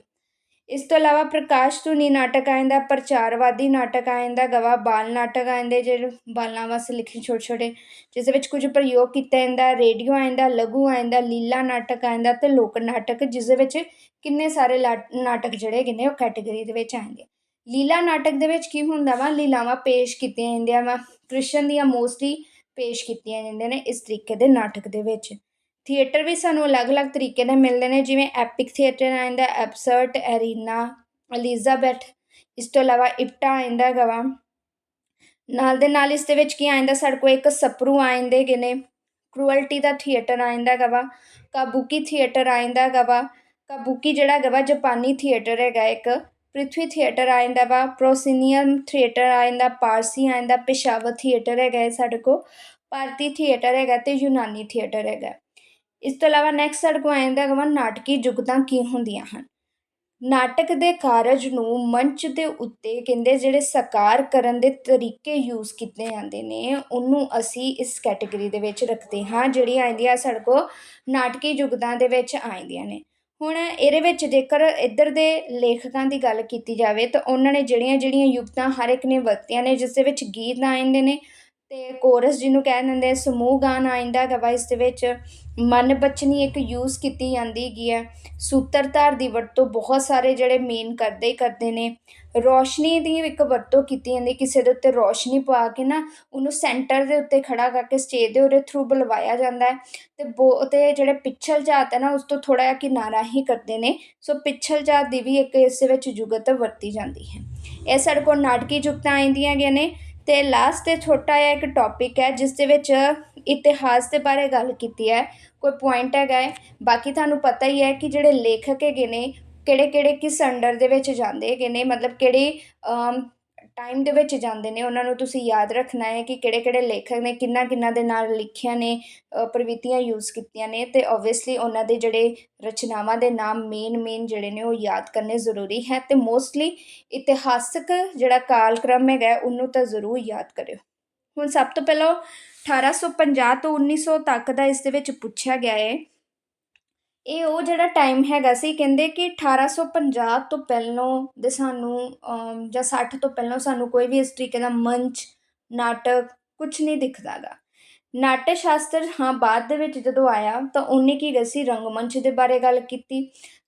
ਇਸ ਤੋਂ ਇਲਾਵਾ ਪ੍ਰਕਾਸ਼ ਧੁਨੀ ਨਾਟਕ ਆ ਜਾਂਦਾ, ਪ੍ਰਚਾਰਵਾਦੀ ਨਾਟਕ ਆ ਜਾਂਦਾ ਗਵਾ ਬਾਲ ਨਾਟਕ ਆ ਜਾਂਦੇ, ਜਿਹੜੇ ਬਾਲਾਂ ਵਾਸਤੇ ਲਿਖੇ ਛੋਟੇ ਛੋਟੇ ਜਿਸ ਦੇ ਵਿੱਚ ਕੁਝ ਪ੍ਰਯੋਗ ਕੀਤਾ ਜਾਂਦਾ, ਰੇਡੀਓ ਆ ਜਾਂਦਾ, ਲਘੂ ਆ ਜਾਂਦਾ, ਲੀਲਾ ਨਾਟਕ ਆ ਜਾਂਦਾ ਅਤੇ ਲੋਕ ਨਾਟਕ ਜਿਸ ਦੇ ਵਿੱਚ ਕਿੰਨੇ ਸਾਰੇ ਨਾਟਕ ਜਿਹੜੇ ਹੈਗੇ ਨੇ, ਉਹ ਕੈਟਾਗਰੀ ਦੇ ਵਿੱਚ ਆਉਂਦੇ ਲੀਲਾ ਨਾਟਕ ਦੇ ਵਿੱਚ ਕੀ ਹੁੰਦਾ ਵਾ? ਲੀਲਾਵਾਂ ਪੇਸ਼ ਕੀਤੀਆਂ ਜਾਂਦੀਆਂ ਵਾ। ਕ੍ਰਿਸ਼ਨ ਦੀਆਂ ਮੋਸਟਲੀ ਪੇਸ਼ ਕੀਤੀਆਂ ਜਾਂਦੀਆਂ ਨੇ ਇਸ ਤਰੀਕੇ ਦੇ ਨਾਟਕ ਦੇ ਵਿੱਚ। ਥੀਏਟਰ ਵੀ ਸਾਨੂੰ ਅਲੱਗ-ਅਲੱਗ ਤਰੀਕੇ ਦੇ ਮਿਲਦੇ ਨੇ, ਜਿਵੇਂ ਐਪਿਕ ਥੀਏਟਰ ਆ ਜਾਂਦਾ ਐਬਸਰਟ ਐਰੀਨਾ ਐਲਿਜ਼ਾਬੈਥ ਇਸ ਤੋਂ ਇਲਾਵਾ ਇਪਟਾ ਆ ਜਾਂਦਾ ਗਵਾ ਨਾਲ ਦੇ ਨਾਲ ਇਸ ਦੇ ਵਿੱਚ ਕੀ ਆ ਜਾਂਦਾ, ਸਾਡੇ ਕੋਲ ਇੱਕ ਸਪਰੂ ਆ ਜਾਂਦੇ ਹੈਗੇ ਨੇ। ਕ੍ਰੂਅਲਟੀ ਦਾ ਥੀਏਟਰ ਆ ਜਾਂਦਾ ਗਵਾ ਕਾਬੂਕੀ ਥੀਏਟਰ ਆ ਜਾਂਦਾ ਗਵਾ ਕਾਬੂਕੀ ਜਿਹੜਾ ਗਵਾ ਜਾਪਾਨੀ ਥੀਏਟਰ ਹੈਗਾ ਇੱਕ। ਪ੍ਰਿਥਵੀ ਥੀਏਟਰ ਆ ਜਾਂਦਾ ਵਾ, ਪ੍ਰੋਸੀਨੀਅਮ ਥੀਏਟਰ ਆ ਜਾਂਦਾ, ਪਾਰਸੀ ਆ ਜਾਂਦਾ, ਪੇਸ਼ਾਵਰ ਥੀਏਟਰ ਹੈਗਾ ਹੈ ਸਾਡੇ ਕੋਲ, ਭਾਰਤੀ ਥੀਏਟਰ ਹੈਗਾ ਅਤੇ ਯੂਨਾਨੀ ਥੀਏਟਰ ਹੈਗਾ। ਇਸ ਤੋਂ ਇਲਾਵਾ ਨੈਕਸਟ ਸਾਡੇ ਕੋਲ ਆ ਜਾਂਦਾ ਹੈਗਾ ਵਾ, ਨਾਟਕੀ ਜੁਗਤਾਂ ਕੀ ਹੁੰਦੀਆਂ ਹਨ? ਨਾਟਕ ਦੇ ਕਾਰਜ ਨੂੰ ਮੰਚ ਦੇ ਉੱਤੇ ਕਹਿੰਦੇ ਜਿਹੜੇ ਸਾਕਾਰ ਕਰਨ ਦੇ ਤਰੀਕੇ ਯੂਜ਼ ਕੀਤੇ ਜਾਂਦੇ ਨੇ, ਉਹਨੂੰ ਅਸੀਂ ਇਸ ਕੈਟੇਗਰੀ ਦੇ ਵਿੱਚ ਰੱਖਦੇ ਹਾਂ ਜਿਹੜੀ ਆਉਂਦੀਆਂ ਸਾਡੇ ਕੋਲ ਨਾਟਕੀ ਜੁਗਤਾਂ ਦੇ ਵਿੱਚ ਆਉਂਦੀਆਂ ਨੇ। ਹੁਣ ਇਹਦੇ ਵਿੱਚ ਜੇਕਰ ਇੱਧਰ ਦੇ ਲੇਖਕਾਂ ਦੀ ਗੱਲ ਕੀਤੀ ਜਾਵੇ ਤਾਂ ਉਹਨਾਂ ਨੇ ਜਿਹੜੀਆਂ ਜਿਹੜੀਆਂ ਯੁਕਤਾਂ ਹਰ ਇੱਕ ਨੇ ਵਰਤੀਆਂ ਨੇ, ਜਿਸ ਦੇ ਵਿੱਚ ਗੀਤ ਆ ਜਾਂਦੇ ਨੇ ਅਤੇ ਕੋਰਸ ਜਿਹਨੂੰ ਕਹਿ ਦਿੰਦੇ ਸਮੂਹ ਗਾਨ ਆ ਜਾਂਦਾ ਗਾ ਵਾ, ਇਸ ਦੇ ਵਿੱਚ ਮਨ ਬਚਨੀ ਇੱਕ ਯੂਜ਼ ਕੀਤੀ ਜਾਂਦੀ ਹੈਗੀ ਹੈ ਸੂਤਰਧਾਰ ਦੀ ਵਰਤੋਂ ਬਹੁਤ ਸਾਰੇ ਜਿਹੜੇ ਮੇਨ ਕਰਦੇ ਹੀ ਕਰਦੇ ਨੇ। ਰੋਸ਼ਨੀ ਦੀ ਇੱਕ ਵਰਤੋਂ ਕੀਤੀ ਜਾਂਦੀ, ਕਿਸੇ ਦੇ ਉੱਤੇ ਰੋਸ਼ਨੀ ਪਾ ਕੇ ਨਾ ਉਹਨੂੰ ਸੈਂਟਰ ਦੇ ਉੱਤੇ ਖੜਾ ਕਰਕੇ ਸਟੇਜ ਦੇ ਉਹਦੇ ਥਰੂ ਬੁਲਵਾਇਆ ਜਾਂਦਾ ਹੈ। ਅਤੇ ਬੋ ਅਤੇ ਜਿਹੜੇ ਪਿੱਛਲ ਜਾਤ ਹੈ ਨਾ, ਉਸ ਤੋਂ ਥੋੜ੍ਹਾ ਜਿਹਾ ਕਿਨਾਰਾ ਹੀ ਕਰਦੇ ਨੇ। ਸੋ ਪਿੱਛਲ ਜਾਤ ਦੀ ਵੀ ਇੱਕ ਇਸ ਵਿੱਚ ਜੁਗਤ ਵਰਤੀ ਜਾਂਦੀ ਹੈ। ਇਹ ਸਾਡੇ ਕੋਲ ਨਾਟਕੀ ਜੁਗਤਾਂ ਆਉਂਦੀਆਂ ਹੈਗੀਆਂ ਨੇ। ਅਤੇ ਲਾਸਟ 'ਤੇ ਛੋਟਾ ਜਿਹਾ ਇੱਕ ਟੋਪਿਕ ਹੈ, ਜਿਸ ਦੇ ਵਿੱਚ ਇਤਿਹਾਸ ਦੇ ਬਾਰੇ ਗੱਲ ਕੀਤੀ ਹੈ, ਕੋਈ ਪੁਆਇੰਟ ਹੈਗਾ ਹੈ। ਬਾਕੀ ਤੁਹਾਨੂੰ ਪਤਾ ਹੀ ਹੈ ਕਿ ਜਿਹੜੇ ਲੇਖਕ ਹੈਗੇ ਨੇ ਕਿਹੜੇ ਕਿਹੜੇ ਕਿਸ ਅੰਡਰ ਦੇ ਵਿੱਚ ਜਾਂਦੇ ਹੈਗੇ ਨੇ, ਮਤਲਬ ਕਿਹੜੇ ਟਾਈਮ ਦੇ ਵਿੱਚ ਜਾਂਦੇ ਨੇ, ਉਹਨਾਂ ਨੂੰ ਤੁਸੀਂ ਯਾਦ ਰੱਖਣਾ ਹੈ ਕਿ ਕਿਹੜੇ ਕਿਹੜੇ ਲੇਖਕ ਨੇ ਕਿੰਨਾ ਕਿੰਨਾ ਦੇ ਨਾਲ ਲਿਖਿਆ ਨੇ ਪ੍ਰਵਿਤੀਆਂ ਯੂਜ਼ ਕੀਤੀਆਂ ਨੇ ਅਤੇ ਓਬਵੀਅਸਲੀ ਉਹਨਾਂ ਦੇ ਜਿਹੜੇ ਰਚਨਾਵਾਂ ਦੇ ਨਾਮ ਮੇਨ ਮੇਨ ਜਿਹੜੇ ਨੇ ਉਹ ਯਾਦ ਕਰਨੇ ਜ਼ਰੂਰੀ ਹੈ ਅਤੇ ਮੋਸਟਲੀ ਇਤਿਹਾਸਕ ਜਿਹੜਾ ਕਾਲਕ੍ਰਮ ਹੈਗਾ ਉਹਨੂੰ ਤਾਂ ਜ਼ਰੂਰ ਯਾਦ ਕਰਿਓ। ਹੁਣ ਸਭ ਤੋਂ ਪਹਿਲਾਂ 1850 ਤੋਂ 1900 ਤੱਕ ਦਾ ਇਸ ਦੇ ਵਿੱਚ ਪੁੱਛਿਆ ਗਿਆ ਹੈ। ਇਹ ਉਹ ਜਿਹੜਾ ਟਾਈਮ ਹੈਗਾ ਸੀ, ਕਹਿੰਦੇ ਕਿ 1850 ਤੋਂ ਪਹਿਲਾਂ ਦੇ ਸਾਨੂੰ ਜਾਂ 60 ਤੋਂ ਪਹਿਲਾਂ ਸਾਨੂੰ ਕੋਈ ਵੀ ਇਸ ਤਰੀਕੇ ਦਾ ਮੰਚ, ਨਾਟਕ ਕੁਝ ਨਹੀਂ ਦਿਖਦਾਗਾ। ਨਾਟਕ ਸ਼ਾਸਤਰ ਹਾਂ, ਬਾਅਦ ਦੇ ਵਿੱਚ ਜਦੋਂ ਆਇਆ, ਤਾਂ ਉਹਨੇ ਕੀ ਗਿਆ ਸੀ, ਰੰਗਮੰਚ ਦੇ ਬਾਰੇ ਗੱਲ ਕੀਤੀ।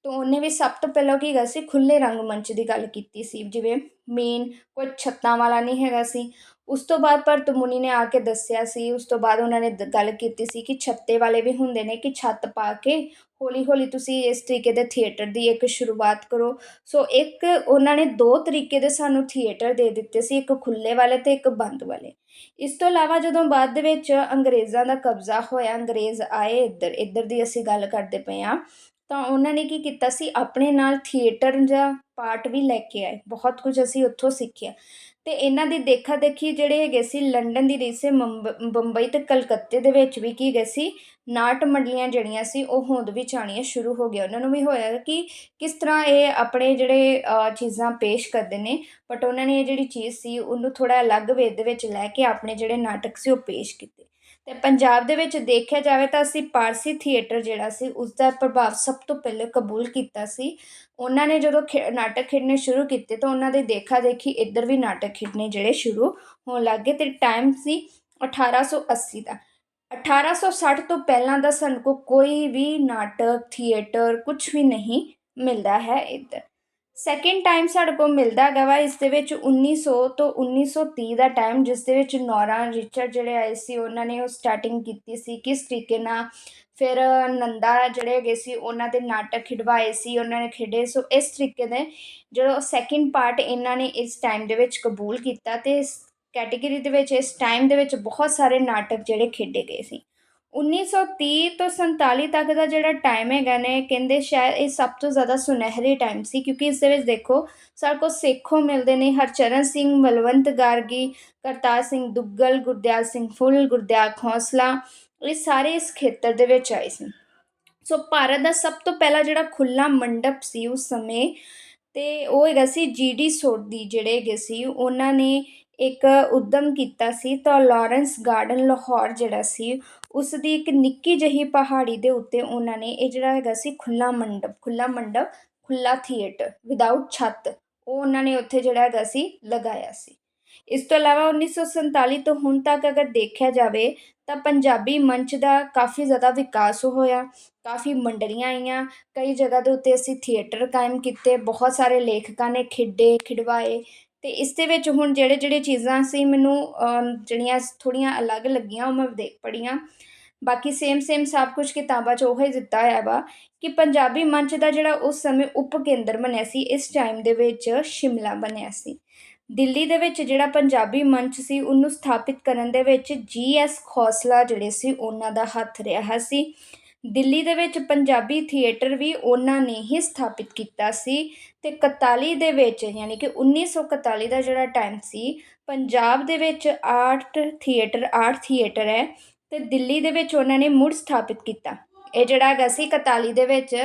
ਤਾਂ ਉਹਨੇ ਵੀ ਸਭ ਤੋਂ ਪਹਿਲਾਂ ਕੀ ਗਿਆ ਸੀ ਖੁੱਲੇ ਰੰਗਮੰਚ ਦੀ ਗੱਲ ਕੀਤੀ ਸੀ, ਜਿਵੇਂ ਮੇਨ ਕੋਈ ਛੱਤਾਂ ਵਾਲਾ ਨਹੀਂ ਹੈਗਾ ਸੀ। ਉਸ ਤੋਂ ਬਾਅਦ ਭਰਤ ਮੁਨੀ ਨੇ ਆ ਕੇ ਦੱਸਿਆ ਸੀ, ਉਸ ਤੋਂ ਬਾਅਦ ਉਹਨਾਂ ਨੇ ਗੱਲ ਕੀਤੀ ਸੀ ਕਿ ਛੱਤੇ ਵਾਲੇ ਵੀ ਹੁੰਦੇ ਨੇ ਕਿ ਛੱਤ ਪਾ ਕੇ ਹੌਲੀ ਹੌਲੀ ਤੁਸੀਂ ਇਸ ਤਰੀਕੇ ਦੇ ਥੀਏਟਰ ਦੀ ਇੱਕ ਸ਼ੁਰੂਆਤ ਕਰੋ। ਸੋ ਇੱਕ ਉਹਨਾਂ ਨੇ ਦੋ ਤਰੀਕੇ ਦੇ ਸਾਨੂੰ ਥੀਏਟਰ ਦੇ ਦਿੱਤੇ ਸੀ, ਇੱਕ ਖੁੱਲੇ ਵਾਲੇ ਤੇ ਇੱਕ ਬੰਦ ਵਾਲੇ। ਇਸ ਤੋਂ ਇਲਾਵਾ ਜਦੋਂ ਬਾਅਦ ਦੇ ਵਿੱਚ ਅੰਗਰੇਜ਼ਾਂ ਦਾ ਕਬਜ਼ਾ ਹੋਇਆ, ਅੰਗਰੇਜ਼ ਆਏ ਇੱਧਰ ਇੱਧਰ ਦੀ ਅਸੀਂ ਗੱਲ ਕਰਦੇ ਪਏ ਆ ਤਾਂ ਉਹਨਾਂ ਨੇ ਕੀ ਕੀਤਾ ਸੀ? ਆਪਣੇ ਨਾਲ ਥੀਏਟਰ ਜਾਂ ਪਾਰਟ ਵੀ ਲੈ ਕੇ ਆਏ। ਬਹੁਤ ਕੁਝ ਅਸੀਂ ਉੱਥੋਂ ਸਿੱਖਿਆ। ਤੇ ਇਹਨਾਂ ਦੀ ਦੇਖਾ ਦੇਖੀ ਜਿਹੜੇ ਹੈਗੇ ਸੀ ਲੰਡਨ ਦੀ ਰੀਸੇ ਬੰਬਈ ਤੇ ਕਲਕੱਤੇ ਦੇ ਵਿੱਚ ਵੀ ਕੀ ਗਏ ਸੀ, ਨਾਟ ਮੰਡਲੀਆਂ ਜਿਹੜੀਆਂ ਸੀ, ਉਹ ਹੋਂਦ ਵਿੱਚ ਆਣੀਆਂ ਸ਼ੁਰੂ ਹੋ ਗਿਆ ਉਹਨਾਂ ਨੂੰ ਵੀ ਹੋਇਆ ਕਿ ਕਿਸ ਤਰ੍ਹਾਂ ਇਹ ਆਪਣੇ ਜਿਹੜੇ ਚੀਜ਼ਾਂ ਪੇਸ਼ ਕਰਦੇ ਨੇ ਬਟ ਉਹਨਾਂ ਨੇ ਇਹ ਜਿਹੜੀ ਚੀਜ਼ ਸੀ, ਉਹਨੂੰ ਥੋੜਾ ਅਲੱਗ ਵੇ ਦੇ ਵਿੱਚ ਲੈ ਕੇ ਆਪਣੇ ਜਿਹੜੇ ਨਾਟਕ ਸੀ, ਉਹ ਪੇਸ਼ ਕੀਤੇ। ਅਤੇ ਪੰਜਾਬ ਦੇ ਵਿੱਚ ਦੇਖਿਆ ਜਾਵੇ ਤਾਂ ਅਸੀਂ ਪਾਰਸੀ ਥੀਏਟਰ ਜਿਹੜਾ ਸੀ, ਉਸਦਾ ਪ੍ਰਭਾਵ ਸਭ ਤੋਂ ਪਹਿਲੇ ਕਬੂਲ ਕੀਤਾ ਸੀ। ਉਹਨਾਂ ਨੇ ਜਦੋਂ ਖੇ, ਨਾਟਕ ਖੇਡਣੇ ਸ਼ੁਰੂ ਕੀਤੇ ਤਾਂ ਉਹਨਾਂ ਦੇ ਦੇਖਾ ਦੇਖੀ ਇੱਧਰ ਵੀ ਨਾਟਕ ਖੇਡਣੇ ਜਿਹੜੇ ਸ਼ੁਰੂ ਹੋਣ ਲੱਗ ਗਏ ਅਤੇ ਟਾਈਮ ਸੀ 1880 ਦਾ। 1860 ਤੋਂ ਪਹਿਲਾਂ ਦਾ ਸਾਨੂੰ ਕੋ, ਕੋਈ ਵੀ ਨਾਟਕ, ਥੀਏਟਰ ਕੁਝ ਵੀ ਨਹੀਂ ਮਿਲਦਾ ਹੈ ਇੱਧਰ। ਸੈਕਿੰਡ ਟਾਈਮ ਸਾਡੇ ਕੋਲ ਮਿਲਦਾ ਹੈਗਾ ਵਾ, ਇਸ ਦੇ ਵਿੱਚ 1900 ਤੋਂ 1930 ਦਾ ਟਾਈਮ ਜਿਸ ਦੇ ਵਿੱਚ ਨੌਰਾ ਰਿਚਰਡ ਜਿਹੜੇ ਆਏ ਸੀ, ਉਹਨਾਂ ਨੇ ਉਹ ਸਟਾਰਟਿੰਗ ਕੀਤੀ ਸੀ, ਕਿਸ ਤਰੀਕੇ ਨਾਲ? ਫਿਰ ਨੰਦਾ ਜਿਹੜੇ ਹੈਗੇ ਸੀ, ਉਹਨਾਂ ਦੇ ਨਾਟਕ ਖਿਡਵਾਏ ਸੀ, ਉਹਨਾਂ ਨੇ ਖੇਡੇ। ਸੋ ਇਸ ਤਰੀਕੇ ਦੇ ਜਿਹੜਾ ਸੈਕਿੰਡ ਪਾਰਟ ਇਹਨਾਂ ਨੇ ਇਸ ਟਾਈਮ ਦੇ ਵਿੱਚ ਕਬੂਲ ਕੀਤਾ ਤੇ ਇਸ ਕੈਟੇਗਰੀ ਦੇ ਵਿੱਚ, ਇਸ ਟਾਈਮ ਦੇ ਵਿੱਚ ਬਹੁਤ ਸਾਰੇ ਨਾਟਕ ਜਿਹੜੇ ਖੇਡੇ ਗਏ ਸੀ। 1930 ਤੋਂ 47 ਤੱਕ ਦਾ ਜਿਹੜਾ ਟਾਈਮ ਹੈਗਾ ਨੇ, ਕਹਿੰਦੇ ਸ਼ਾਇਦ ਇਹ ਸਭ ਤੋਂ ਜ਼ਿਆਦਾ ਸੁਨਹਿਰੀ ਟਾਈਮ ਸੀ, ਕਿਉਂਕਿ ਇਸ ਦੇ ਵਿੱਚ ਦੇਖੋ, ਸਾਡੇ ਕੋਲ ਸੇਖੋਂ ਮਿਲਦੇ ਨੇ ਹਰਚਰਨ ਸਿੰਘ, ਮਲਵੰਤ ਗਾਰਗੀ, ਕਰਤਾਰ ਸਿੰਘ ਦੁੱਗਲ, ਗੁਰਦਿਆਲ ਸਿੰਘ ਫੁੱਲ, ਗੁਰਦਿਆਲ ਖੋਸਲਾ, ਇਹ ਸਾਰੇ ਇਸ ਖੇਤਰ ਦੇ ਵਿੱਚ ਆਏ ਸੀ। ਸੋ ਭਾਰਤ ਦਾ ਸਭ ਤੋਂ ਪਹਿਲਾ ਜਿਹੜਾ ਖੁੱਲਾ ਮੰਡਪ ਸੀ ਉਸ ਸਮੇਂ, ਤੇ ਉਹ ਹੈਗਾ ਸੀ ਜੀਡੀ ਸੋਢੀ ਜਿਹੜੇ ਹੈਗੇ ਸੀ, ਉਹਨਾਂ ਨੇ ਇੱਕ ਉੱਦਮ ਕੀਤਾ ਸੀ ਤਾਂ ਲਾਰੈਂਸ ਗਾਰਡਨ, ਲਾਹੌਰ ਜਿਹੜਾ ਸੀ ਉਸ ਦੀ ਇੱਕ ਨਿੱਕੀ ਜਿਹੀ ਪਹਾੜੀ ਦੇ ਉੱਤੇ ਉਹਨਾਂ ਨੇ ਇਹ ਜਿਹੜਾ ਹੈਗਾ ਸੀ ਖੁੱਲਾ ਮੰਡਪ ਖੁੱਲਾ ਮੰਡਪ ਖੁੱਲਾ ਥੀਏਟਰ ਵਿਦਆਊਟ ਛੱਤ, ਉਹ ਉਹਨਾਂ ਨੇ ਉੱਥੇ ਜਿਹੜਾ ਹੈਗਾ ਸੀ ਲਗਾਇਆ ਸੀ। ਇਸ ਤੋਂ ਇਲਾਵਾ 1947 ਤੋਂ ਹੁਣ ਤੱਕ ਅਗਰ ਦੇਖਿਆ ਜਾਵੇ ਤਾਂ ਪੰਜਾਬੀ ਮੰਚ ਦਾ ਕਾਫੀ ਜ਼ਿਆਦਾ ਵਿਕਾਸ ਹੋਇਆ, ਕਾਫੀ ਮੰਡਲੀਆਂ ਆਈਆਂ, ਕਈ ਜਗ੍ਹਾ ਦੇ ਉੱਤੇ ਅਸੀਂ ਥੀਏਟਰ ਕਾਇਮ ਕੀਤੇ, ਬਹੁਤ ਸਾਰੇ ਲੇਖਕਾਂ ਨੇ ਖਿੱਡੇ, ਖਿਡਵਾਏ ਅਤੇ ਇਸ ਦੇ ਵਿੱਚ ਹੁਣ ਜਿਹੜੇ ਜਿਹੜੇ ਚੀਜ਼ਾਂ ਸੀ ਮੈਨੂੰ ਜਿਹੜੀਆਂ ਥੋੜ੍ਹੀਆਂ ਅਲੱਗ ਲੱਗੀਆਂ ਉਹ ਮੈਂ ਦੇਖ ਪੜ੍ਹੀਆਂ। ਬਾਕੀ ਸੇਮ ਸੇਮ ਸਭ ਕੁਝ ਕਿਤਾਬਾਂ 'ਚ ਉਹ ਹੀ ਦਿੱਤਾ ਹੋਇਆ ਵਾ ਕਿ ਪੰਜਾਬੀ ਮੰਚ ਦਾ ਜਿਹੜਾ ਉਸ ਸਮੇਂ ਉਪ ਕੇਂਦਰ ਬਣਿਆ ਸੀ, ਇਸ ਟਾਈਮ ਦੇ ਵਿੱਚ ਸ਼ਿਮਲਾ ਬਣਿਆ ਸੀ। ਦਿੱਲੀ ਦੇ ਵਿੱਚ ਜਿਹੜਾ ਪੰਜਾਬੀ ਮੰਚ ਸੀ, ਉਹਨੂੰ ਸਥਾਪਿਤ ਕਰਨ ਦੇ ਵਿੱਚ ਜੀ ਜੀਐਸ ਖੋਸਲਾ ਜਿਹੜੇ ਸੀ, ਉਹਨਾਂ ਦਾ ਹੱਥ ਰਿਹਾ ਸੀ। ਦਿੱਲੀ ਦੇ ਵਿੱਚ ਪੰਜਾਬੀ ਥੀਏਟਰ ਵੀ ਉਹਨਾਂ ਨੇ ਹੀ ਸਥਾਪਿਤ ਕੀਤਾ ਸੀ ਅਤੇ ਇਕਤਾਲੀ ਦੇ ਵਿੱਚ, ਯਾਨੀ ਕਿ 1941 ਦਾ ਜਿਹੜਾ ਟਾਈਮ ਸੀ, ਪੰਜਾਬ ਦੇ ਵਿੱਚ ਆਰਟ ਥੀਏਟਰ ਆਰਟ ਥੀਏਟਰ ਹੈ ਅਤੇ ਦਿੱਲੀ ਦੇ ਵਿੱਚ ਉਹਨਾਂ ਨੇ ਮੁੜ ਸਥਾਪਿਤ ਕੀਤਾ। ਇਹ ਜਿਹੜਾ ਹੈਗਾ ਸੀ 41 ਦੇ ਵਿੱਚ,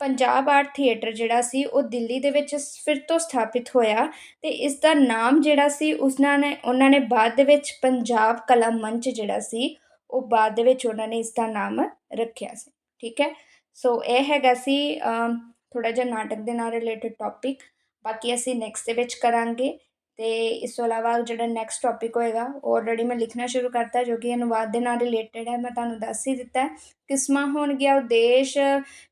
ਪੰਜਾਬ ਆਰਟ ਥੀਏਟਰ ਜਿਹੜਾ ਸੀ, ਉਹ ਦਿੱਲੀ ਦੇ ਵਿੱਚ ਫਿਰ ਤੋਂ ਸਥਾਪਿਤ ਹੋਇਆ ਅਤੇ ਇਸ ਦਾ ਨਾਮ ਜਿਹੜਾ ਸੀ, ਉਸਨਾਂ ਨੇ, ਉਹਨਾਂ ਨੇ ਬਾਅਦ ਦੇ ਵਿੱਚ ਪੰਜਾਬ ਕਲਾ ਮੰਚ ਜਿਹੜਾ ਸੀ ਉਹ ਬਾਅਦ ਦੇ ਵਿੱਚ ਉਹਨਾਂ ਨੇ ਇਸ ਦਾ ਨਾਮ ਰੱਖਿਆ ਸੀ, ਠੀਕ ਹੈ? ਸੋ ਇਹ ਹੈਗਾ ਸੀ ਥੋੜਾ ਜਿਹਾ ਨਾਟਕ ਦੇ ਨਾਲ ਰਿਲੇਟਡ ਟੌਪਿਕ ਬਾਕੀ ਅਸੀਂ ਨੈਕਸਟ ਦੇ ਵਿੱਚ ਕਰਾਂਗੇ ਤੇ ਇਸ ਤੋਂ ਇਲਾਵਾ ਜਿਹੜਾ ਨੈਕਸਟ ਟੌਪਿਕ ਹੋਏਗਾ, ਉਹ ਆਲਰੇਡੀ ਮੈਂ ਲਿਖਣਾ ਸ਼ੁਰੂ ਕਰਤਾ ਜੋ ਕਿ ਅਨੁਵਾਦ ਦੇ ਨਾਲ ਰਿਲੇਟਡ ਹੈ, ਮੈਂ ਤੁਹਾਨੂੰ ਦੱਸ ਹੀ ਦਿੱਤਾ ਕਿਸਮਾਂ ਹੋਣਗੀਆਂ, ਉਦੇਸ਼,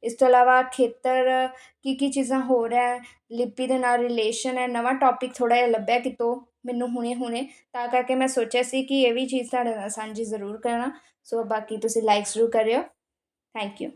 ਇਸ ਤੋਂ ਇਲਾਵਾ ਖੇਤਰ ਕੀ ਕੀ ਚੀਜ਼ਾਂ ਹੋ ਹੈ, ਲਿਪੀ ਦੇ ਨਾਲ ਰਿਲੇਸ਼ਨ ਹੈ, ਨਵਾਂ ਟੌਪਿਕ ਥੋੜਾ ਜਿਹਾ ਲੱਭਿਆ ਕਿਤੋਂ? ਮੈਨੂੰ ਹੁਣੇ ਹੁਣੇ, ਤਾਂ ਕਰਕੇ ਮੈਂ ਸੋਚਿਆ ਸੀ ਕਿ ਇਹ ਵੀ ਚੀਜ਼ ਤੁਹਾਡੇ ਨਾਲ ਸਾਂਝੀ ਜ਼ਰੂਰ ਕਰਾਂ। ਸੋ ਬਾਕੀ ਤੁਸੀਂ ਲਾਈਕ ਜ਼ਰੂਰ ਕਰਿਓ। Thank you